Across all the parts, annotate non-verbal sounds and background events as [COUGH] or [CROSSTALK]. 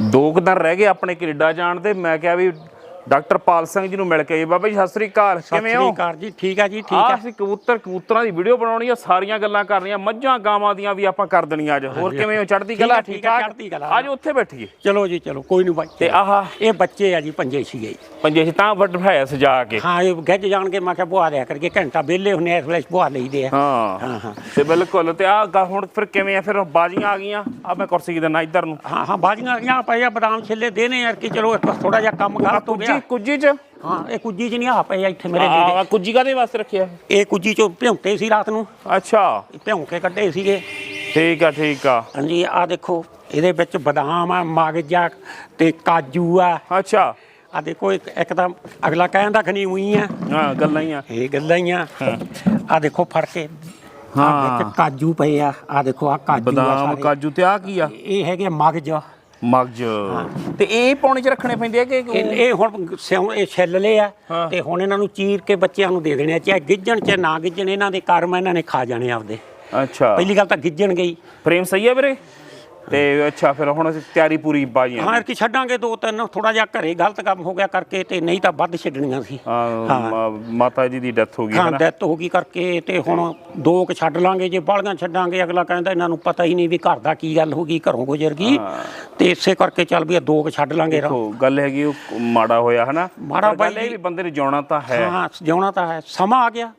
ਦੋ ਕੁ ਦਿਨ ਰਹਿ ਗਏ ਆਪਣੇ ਕੈਨੇਡਾ ਜਾਣ ਦੇ ਮੈਂ ਕਿਹਾ ਵੀ ਡਾਕਟਰ ਪਾਲ ਸਿੰਘ ਜੀ ਨੂੰ ਮਿਲ ਕੇ ਆਈਏ ਬਾਬਾ ਜੀ ਸਤਿ ਸ੍ਰੀ ਅਕਾਲ। ਕਿਵੇਂ ਹੋ? ਕਾਰ ਜੀ ਠੀਕ ਆ ਜੀ ਠੀਕ ਆ। ਅਸੀਂ ਕਬੂਤਰ ਕਬੂਤਰਾਂ ਦੀ ਵੀਡੀਓ ਬਣਾਉਣੀ ਆ ਸਾਰੀਆਂ ਗੱਲਾਂ ਕਰਨੀਆਂ ਮੱਝਾਂ ਗਾਵਾਂ ਦੀਆਂ ਵੀ ਆਪਾਂ ਕਰ ਦੇਣੀਆਂ ਅੱਜ। ਹੋਰ ਕਿਵੇਂ ਹੋ? ਚੜ੍ਹਦੀ ਕਲਾ ਠੀਕ ਆ, ਚੜ੍ਹਦੀ ਕਲਾ। ਅੱਜ ਉੱਥੇ ਬੈਠੀਏ। ਚਲੋ ਜੀ ਚਲੋ ਕੋਈ ਨਹੀਂ ਬਾਈ। ਤੇ ਆਹ। ਇਹ ਬੱਚੇ ਆ ਜੀ ਪੰਜੇ ਸੀਗੇ। ਪੰਜੇ ਤਾਂ ਵੱਡ ਭਾਇਆ ਸਜਾ ਕੇ। ਹਾਂ ਇਹ ਗੱਜ ਜਾਣ ਕੇ ਮੈਂ ਕਿਹਾ ਬੁਆ ਲਿਆ ਕਰਕੇ ਘੰਟਾ ਵਿਹਲੇ ਹੁੰਨੇ ਇਸ ਵੇਲੇ ਬੁਆ ਲਈਦੇ ਆ। ਹਾਂ। ਹਾਂ, ਹਾਂ। ਤੇ ਬਿਲਕੁਲ ਤੇ ਆ ਹੁਣ ਫਿਰ ਕਿਵੇਂ ਆ? ਫਿਰ ਬਾਜੀਆਂ ਆ ਗਈਆਂ। ਆ ਮੈਂ ਕੁਰਸੀ ਦੇਣਾ ਇੱਧਰ ਨੂੰ। ਹਾਂ ਹਾਂ ਬਾਜੀਆਂ ਆ ਪਏ ਆ ਬਦਾਮ ਛਿੱਲੇ ਦੇਣੇ ਯਾਰ ਕਿ ਚਲੋ ਥੋੜਾ ਜਿਹਾ ਕੰਮ ਗਲਤ ਹੋ ਗਿਆ। ਕੁੱਜੀ ਕੁੱਜੀ ਚ? ਹਾਂ ਇਹ ਕੁੱਜੀ ਚ ਨਹੀਂ ਆ ਪਏ ਆ ਇੱਥੇ ਮੇਰੇ ਆ ਨੇੜੇ ਕੁੱਜੀ ਕਾਦੇ ਵਾਸਤੇ ਰੱਖਿਆ? ਇਹ ਕੁੱਜੀ ਚੋਂ ਭਿਉਂਤੇ ਸੀ ਰਾਤ ਨੂੰ। ਅੱਛਾ। ਭਿਉਂ ਕੇ ਕੱਢੇ ਸੀਗੇ। ਠੀਕ ਆ ਠੀਕ ਆ। ਹਾਂਜੀ ਆ ਦੇਖੋ ਇਹਦੇ ਵਿੱਚ ਬਦਾਮ ਆ ਮਗਜ ਆ ਤੇ ਕਾਜੂ ਆ। ਅੱਛਾ। ਆ ਦੇਖੋ ਇੱਕ ਇੱਕ ਤਾਂ ਅਗਲਾ ਕਹਿੰਦਾ ਖਨੀ ਹੋਈ ਆ। ਹਾਂ ਗੱਲਾਂ ਹੀ ਆ। ਇਹ ਗੱਲਾਂ ਹੀ ਆ। ਆ ਦੇਖੋ ਫੜ ਕੇ ਹਾਂ। ਕਾਜੂ ਪਏ ਆ। ਆ ਦੇਖੋ ਆ ਕਾਜੂ ਆ ਬਦਾਮ। ਕਾਜੂ ਤੇ ਆ ਕੀ ਆ? ਇਹ ਹੈਗੇ ਮਗਜ। ਮਗਜ ਤੇ ਇਹ ਪਾਉਣੇ ਚ ਰੱਖਣੇ ਪੈਂਦੇ ਆ ਕਿ ਇਹ ਇਹ ਹੁਣ ਸਿਉਂ ਇਹ ਛਿੱਲ ਲਏ ਆ ਹਾਂ। ਤੇ ਹੁਣ ਇਹਨਾਂ ਨੂੰ ਚੀਰ ਕੇ ਬੱਚਿਆਂ ਨੂੰ ਦੇ ਦੇਣੇ ਆ ਚਾਹੇ ਗਿੱਜਣ ਚਾਹੇ ਨਾ ਗਿੱਜਣ ਇਹਨਾਂ ਦੇ ਕਰਮ ਇਹਨਾਂ ਨੇ ਖਾ ਜਾਣੇ ਆਪਦੇ। ਅੱਛਾ। ਪਹਿਲੀ ਗੱਲ ਤਾਂ ਗਿੱਜਣ ਗਈ। ਫਰੇਮ ਸਹੀ ਆ ਵੀਰੇ? ਤੇ ਅੱਛਾ ਫਿਰ ਹੁਣ ਅਸੀਂ ਤਿਆਰੀ ਪੂਰੀ ਬਾਜੀਆਂ ਹਾਂ ਕਿ ਛੱਡਾਂਗੇ ਦੋ ਤਿੰਨ ਥੋੜਾ ਜਿਹਾ ਘਰੇ ਗਲਤ ਕੰਮ ਹੋ ਗਿਆ ਕਰਕੇ ਤੇ ਨਹੀਂ ਤਾਂ ਵੱਧ ਛੱਡਣੀਆਂ ਸੀ। ਹਾਂ, ਮਾਤਾ ਜੀ ਦੀ ਡੈਥ ਹੋ ਗਈ ਹਾਂ ਡੈਥ ਹੋ ਗਈ ਕਰਕੇ ਤੇ ਹੁਣ ਦੋ ਕੁ ਛੱਡ ਲਾਂਗੇ ਜੇ ਬਾਲੀਆਂ ਛੱਡਾਂਗੇ ਅਗਲਾ ਕਹਿੰਦਾ ਇਹਨਾਂ ਨੂੰ ਪਤਾ ਹੀ ਨਹੀਂ ਵੀ ਘਰ ਦਾ ਕੀ ਗੱਲ ਹੋ ਗਈ ਘਰੋਂ ਗੁਜ਼ਰ ਗਈ। ਤੇ ਇਸੇ ਕਰਕੇ ਚੱਲ ਵੀ ਦੋ ਕੁ ਛੱਡ ਲਾਂਗੇ ਦੇਖੋ ਗੱਲ ਹੈਗੀ ਉਹ ਮਾੜਾ ਹੋਇਆ ਹਨਾ। ਮਾੜਾ ਬਾਈ ਵੀ ਬੰਦੇ ਨੂੰ ਜਿਉਣਾ ਤਾਂ ਹੈ। ਹਾਂ ਜਿਉਣਾ ਤਾਂ ਹੈ। ਸਮਾਂ ਆ ਗਿਆ।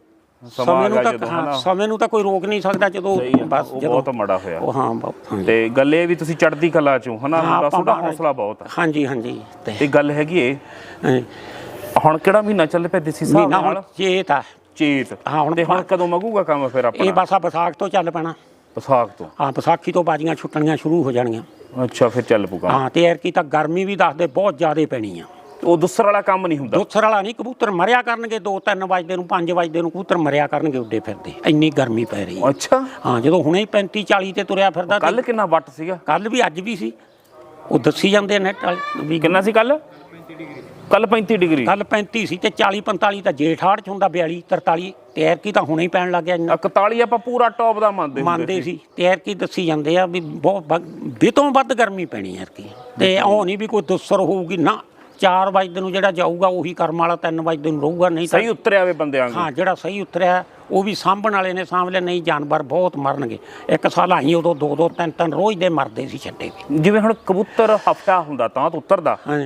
ਸਮਾਂ ਨੂੰ ਤਾਂ ਹਾਂ। ਸਮੇਂ ਨੂੰ ਤਾਂ ਕੋਈ ਰੋਕ ਨਹੀਂ ਸਕਦਾ ਜਦੋਂ ਬਸ ਜਦੋਂ ਬਹੁਤ ਮਾੜਾ ਹੋਇਆ। ਉਹ ਹਾਂ ਬਹੁਤ। ਤੇ ਗੱਲ ਇਹ ਵੀ ਤੁਸੀਂ ਚੜ੍ਹਦੀ ਕਲਾ ਚੋਂ ਹਨਾ ਹਾਂ, ਬਸ ਆਪਾਂ ਹੌਸਲਾ ਬਹੁਤ ਆ। ਹਾਂਜੀ ਹਾਂਜੀ ਤੇ ਗੱਲ ਹੈਗੀ ਏ ਹਾਂ, ਹੁਣ ਕਿਹੜਾ ਮਹੀਨਾ ਚੱਲ ਪਿਆ ਦੇਸੀ ਹੁਣ ਨਾਲ? ਚੇਤ ਆ। ਚੇਤ। ਹਾਂ, ਹੁਣ ਤੇ ਹੁਣ ਕਦੋਂ ਮਗੂਗਾ ਕੰਮ ਫਿਰ ਇਹ ਆਪਣਾ ਬਸ ਆ ਵਿਸਾਖ ਤੋਂ ਚੱਲ ਪੈਣਾ। ਵਿਸਾਖ ਤੋਂ? ਹਾਂ ਵਿਸਾਖੀ ਤੋਂ ਬਾਜੀਆਂ ਛੁੱਟਣੀਆਂ ਸ਼ੁਰੂ ਹੋ ਜਾਣੀਆਂ। ਅੱਛਾ ਫਿਰ ਚੱਲ ਪੂਗਾ ਹਾਂ ਤੇ ਐਰ ਕੀ ਤਾਂ ਗਰਮੀ ਵੀ ਦੱਸਦੇ ਬਹੁਤ ਜ਼ਿਆਦਾ ਪੈਣੀ ਆ। ਉਹ ਦੁਸਰ ਵਾਲਾ ਕੰਮ ਨਹੀਂ ਹੁੰਦਾ ਦੋਥਰ ਵਾਲਾ ਨਹੀਂ ਕਬੂਤਰ ਮਰਿਆ ਕਰਨਗੇ 2-3 ਵਜੇ ਨੂੰ 5 ਵਜੇ ਨੂੰ ਕਬੂਤਰ ਮਰਿਆ ਕਰਨਗੇ ਉੱਡੇ ਫਿਰਦੇ ਇੰਨੀ ਗਰਮੀ ਪੈ ਰਹੀ ਹੈ ਅੱਛਾ ਹਾਂ ਜਦੋਂ ਹੁਣੇ ਹੀ 35 40 ਤੇ ਤੁਰਿਆ ਫਿਰਦਾ ਕੱਲ ਕਿੰਨਾ ਵੱਟ ਸੀਗਾ ਕੱਲ ਵੀ ਅੱਜ ਵੀ ਸੀ ਉਹ ਦੱਸੀ ਜਾਂਦੇ ਨੈਟ ਵਾਲੇ ਵੀ ਕਿੰਨਾ ਸੀ ਕੱਲ ਕੱਲ 35 ਡਿਗਰੀ ਕੱਲ 35 ਸੀ ਤੇ 40 45 ਤਾਂ ਜੇਠਾੜ ਚ ਹੁੰਦਾ 42 43 ਤੇ ਐਰ ਕੀ ਤਾਂ ਹੁਣੇ ਹੀ ਪੈਣ ਲੱਗ ਗਿਆ ਇੰਨਾ 41 ਆਪਾਂ ਪੂਰਾ ਟੌਪ ਦਾ ਮੰਨਦੇ ਮੰਨਦੇ ਸੀ ਤੇ ਐਰ ਕੀ ਦੱਸੀ ਜਾਂਦੇ ਆ ਵੀ ਬਹੁਤ ਬਿਤੋਂ ਵੱਧ ਗਰਮੀ ਪੈਣੀ ਐਰ ਕੀ ਤੇ ਉਹ ਨਹੀਂ ਵੀ ਕੋਈ ਦੁਸਰ ਹੋਊਗੀ ਨਾ 4 ਵਜੇ ਨੂੰ ਜਿਹੜਾ ਜਾਊਗਾ ਉਹੀ ਕਰਮ ਵਾਲਾ 3 ਵਜੇ ਨੂੰ ਰਹੂਗਾ ਨਹੀਂ ਤਾਂ ਸਹੀ ਉਤਰਿਆ ਵੇ ਬੰਦਿਆਂ ਨੂੰ। ਹਾਂ ਜਿਹੜਾ ਸਹੀ ਉਤਰਿਆ ਉਹ ਵੀ ਸਾਂਭਣ ਵਾਲੇ ਨੇ ਸਾਂਭ ਲਿਆ ਨਹੀਂ ਜਾਨਵਰ ਬਹੁਤ ਮਰਨਗੇ। ਇੱਕ ਸਾਲ ਆਈ ਉਦੋਂ ਦੋ ਦੋ ਤਿੰਨ ਤਿੰਨ ਰੋਜ਼ ਦੇ ਮਰਦੇ ਸੀ ਛੱਡੇ ਵੀ। ਜਿਵੇਂ ਹੁਣ ਕਬੂਤਰ ਹਫਤਾ ਹੁੰਦਾ ਤਾਂ ਉਤਰਦਾ। ਹਾਂ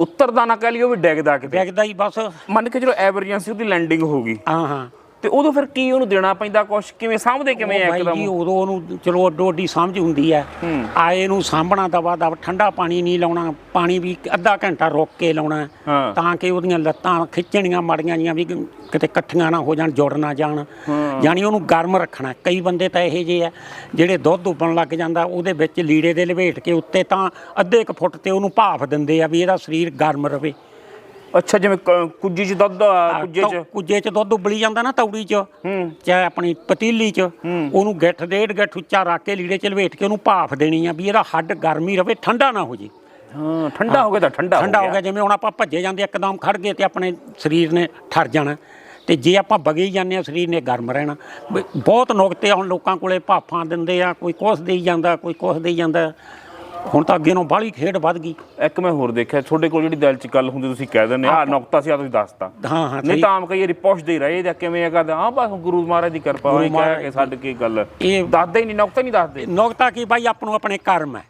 ਉਤਰਦਾ ਨਾ ਕਹਿ ਲਈ ਉਹ ਵੀ ਡੈਗਦਾ ਕਿਤੇ। ਵਿਕਦਾ ਹੀ ਬਸ। ਮੰਨ ਕੇ ਜਦੋਂ ਐਮਰਜੈਂਸੀ ਉਹਦੀ ਲੈਂਡਿੰਗ ਹੋ ਗਈ। ਹਾਂ ਹਾਂ। ਤੇ ਉਦੋਂ ਫਿਰ ਕੀ ਉਹਨੂੰ ਦੇਣਾ ਪੈਂਦਾ ਕੁਛ? ਕਿਵੇਂ ਸਾਂਭਦੇ ਕਿਵੇਂ ਆ ਬਾਈ ਜੀ ਇੱਕਦਮ ਉਦੋਂ ਉਹਨੂੰ ਚਲੋ ਅੱਡੋ ਅੱਡੀ ਸਮਝ ਹੁੰਦੀ ਹੈ। ਹੂੰ। ਆਏ ਨੂੰ ਸਾਂਭਣਾ ਦਵਾ ਦਵ ਠੰਡਾ ਪਾਣੀ ਨਹੀਂ ਲਾਉਣਾ ਪਾਣੀ ਵੀ ਅੱਧਾ ਘੰਟਾ ਰੁਕ ਕੇ ਲਾਉਣਾ ਹਾਂ। ਤਾਂ ਕਿ ਉਹਦੀਆਂ ਲੱਤਾਂ ਖਿੱਚਣੀਆਂ ਮੜੀਆਂ ਜੀਆਂ ਵੀ ਕਿਤੇ ਇਕੱਠੀਆਂ ਨਾ ਹੋ ਜਾਣ ਜੁੜ ਨਾ ਜਾਣ। ਯਾਨੀ ਉਹਨੂੰ ਗਰਮ ਰੱਖਣਾ ਕਈ ਬੰਦੇ ਤਾਂ ਇਹੋ ਜਿਹੇ ਆ ਜਿਹੜੇ ਦੁੱਧ ਉਬਲਣ ਲੱਗ ਜਾਂਦਾ ਉਹਦੇ ਵਿੱਚ ਲੀੜੇ ਦੇ ਲਵੇਟ ਕੇ ਉੱਤੇ ਤਾਂ ਅੱਧੇ ਇੱਕ ਫੁੱਟ ਤੇ ਉਹਨੂੰ ਭਾਫ ਦਿੰਦੇ ਆ ਵੀ ਇਹਦਾ ਸਰੀਰ ਗਰਮ ਰਵੇ। ਅੱਛਾ ਜਿਵੇਂ ਕ- ਕੁੱਜੀ ਚ ਦੁੱਧ ਆ, ਕੁੱਜੇ ਚ? ਕੁੱਜੇ ਚ ਦੁੱਧ ਉਬਲੀ ਜਾਂਦਾ ਨਾ ਤੌੜੀ ਚ ਹੂੰ। ਚਾਹੇ ਆਪਣੀ ਪਤੀਲੀ 'ਚ ਉਹਨੂੰ ਗਿੱਠ ਡੇਢ ਗਿੱਠ ਉੱਚਾ ਰੱਖ ਕੇ ਲੀੜੇ 'ਚ ਲਵੇਟ ਕੇ ਉਹਨੂੰ ਭਾਫ ਦੇਣੀ ਆ ਵੀ ਇਹਦਾ ਹੱਡ ਗਰਮੀ ਰਵੇ ਠੰਡਾ ਨਾ ਹੋ ਜੇ। ਹਾਂ ਠੰਡਾ ਹੋ ਗਿਆ ਤਾਂ ਠੰਡਾ ਠੰਡਾ ਹੋ ਗਿਆ। ਜਿਵੇਂ ਹੁਣ ਆਪਾਂ ਭੱਜੇ ਜਾਂਦੇ ਇੱਕਦਮ ਖੜ ਗਏ ਤੇ ਆਪਣੇ ਸਰੀਰ ਨੇ ਠਰ ਜਾਣਾ। ਤੇ ਜੇ ਆਪਾਂ ਬਗੇ ਜਾਂਦੇ ਆ ਸਰੀਰ ਨੇ ਗਰਮ ਰਹਿਣਾ। ਬ- ਬਹੁਤ ਨੁਕਤੇ ਹੁਣ ਲੋਕਾਂ ਕੋਲੇ ਭਾਫਾਂ ਦਿੰਦੇ ਆ ਕੋਈ ਕੁਛ ਦੇਈ ਜਾਂਦਾ ਕੋਈ ਕੁਛ ਦੇਈ ਜਾਂਦਾ। ਹੁਣ ਤਾਂ ਅੱਗੇ ਨੂੰ ਬਾਹਲੀ ਖੇਡ ਵੱਧ ਗਈ। ਇੱਕ ਮੈਂ ਹੋਰ ਦੇਖਿਆ ਤੁਹਾਡੇ ਕੋਲ ਜਿਹੜੀ ਦਿਲ ਚ ਗੱਲ ਹੁੰਦੀ ਤੁਸੀਂ ਕਹਿ ਦਿੰਦੇ ਆ ਨੁਕਤਾ ਸੀ ਆ ਤੁਸੀਂ ਦੱਸਤਾ। ਹਾਂ ਹਾਂ ਨਹੀਂ। ਤਾਂ ਆਮ ਕਈ ਪੁੱਛਦੇ ਹੀ ਰਹੇ ਜਾਂ ਕਿਵੇਂ ਆ ਕਰਦੇ ਹਾਂ ਬਸ ਗੁਰੂ ਮਹਾਰਾਜ ਦੀ ਕਿਰਪਾ ਹੋਈ ਕਹਿ ਕੇ ਛੱਡ ਕੇ ਗੱਲ। ਇਹ ਦੱਸਦੇ ਹੀ ਨਹੀਂ ਨੁਕਤਾ ਨਹੀਂ ਦੱਸਦੇ। ਨੁਕਤਾ ਕੀ ਬਾਈ ਆਪ ਨੂੰ ਆਪਣੇ ਕਰਮ ਹੈ।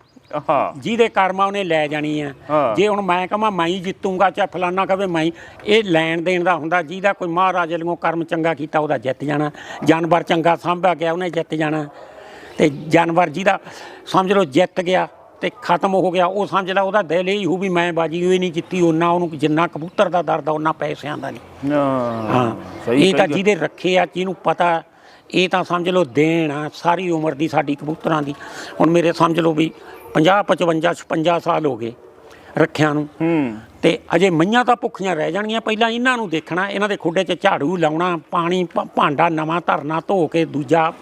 ਹਾਂ। ਜਿਹਦੇ ਕਰਮਾਂ ਉਹਨੇ ਲੈ ਜਾਣੀ ਆ। ਜੇ ਹੁਣ ਮੈਂ ਕਹਾਂ ਮੈਂ ਹੀ ਜਿੱਤੂੰਗਾ ਚਾਹੇ ਫਲਾਨਾ ਕਵੇ ਮੈਂ ਹੀ, ਇਹ ਲੈਣ ਦੇਣ ਦਾ ਹੁੰਦਾ ਜਿਹਦਾ ਕੋਈ ਮਹਾਰਾਜ ਵੱਲੋਂ ਕਰਮ ਚੰਗਾ ਕੀਤਾ ਉਹਦਾ ਜਿੱਤ ਜਾਣਾ। ਜਾਨਵਰ ਚੰਗਾ ਸਾਂਭਿਆ ਗਿਆ ਉਹਨੇ ਜਿੱਤ ਜਾਣਾ। ਤੇ ਜਾਨਵਰ ਜਿਹਦਾ ਸਮਝ ਲਓ ਜਿੱਤ ਗਿਆ ਤੇ ਖਤਮ ਹੋ ਗਿਆ। ਉਹ ਸਮਝ ਲਾ ਉਹਦਾ ਦਿਲ ਇਹ ਹੋ ਵੀ ਮੈਂ ਬਾਜੀ ਹੋਈ ਨਹੀਂ ਜਿੱਤੀ ਉਹਨਾਂ ਉਹਨੂੰ ਜਿੰਨਾ ਕਬੂਤਰ ਦਾ ਦਰਦ ਆ ਉਹਨਾਂ ਪੈਸਿਆਂ ਦਾ ਨਹੀਂ। ਹਾਂ ਇਹ ਤਾਂ ਜਿਹਦੇ ਰੱਖੇ ਆ ਜਿਹਨੂੰ ਪਤਾ ਇਹ ਤਾਂ ਸਮਝ ਲਓ ਦੇਣ ਆ ਸਾਰੀ ਉਮਰ ਦੀ ਸਾਡੀ ਕਬੂਤਰਾਂ ਦੀ। ਹੁਣ ਮੇਰੇ ਸਮਝ ਲਓ ਵੀ 50 55 56 ਸਾਲ ਹੋ ਗਏ ਰੱਖਿਆਂ ਨੂੰ। ਤੇ ਅਜੇ ਮਈਆਂ ਤਾਂ ਭੁੱਖੀਆਂ ਰਹਿ ਜਾਣਗੀਆਂ ਪਹਿਲਾਂ ਇਹਨਾਂ ਨੂੰ ਦੇਖਣਾ ਇਹਨਾਂ ਦੇ ਖੁੱਡੇ 'ਚ ਝਾੜੂ ਲਾਉਣਾ ਪਾਣੀ ਭਾਂਡਾ ਨਵਾਂ ਧਰਨਾ ਧੋ ਕੇ ਦੂਜਾ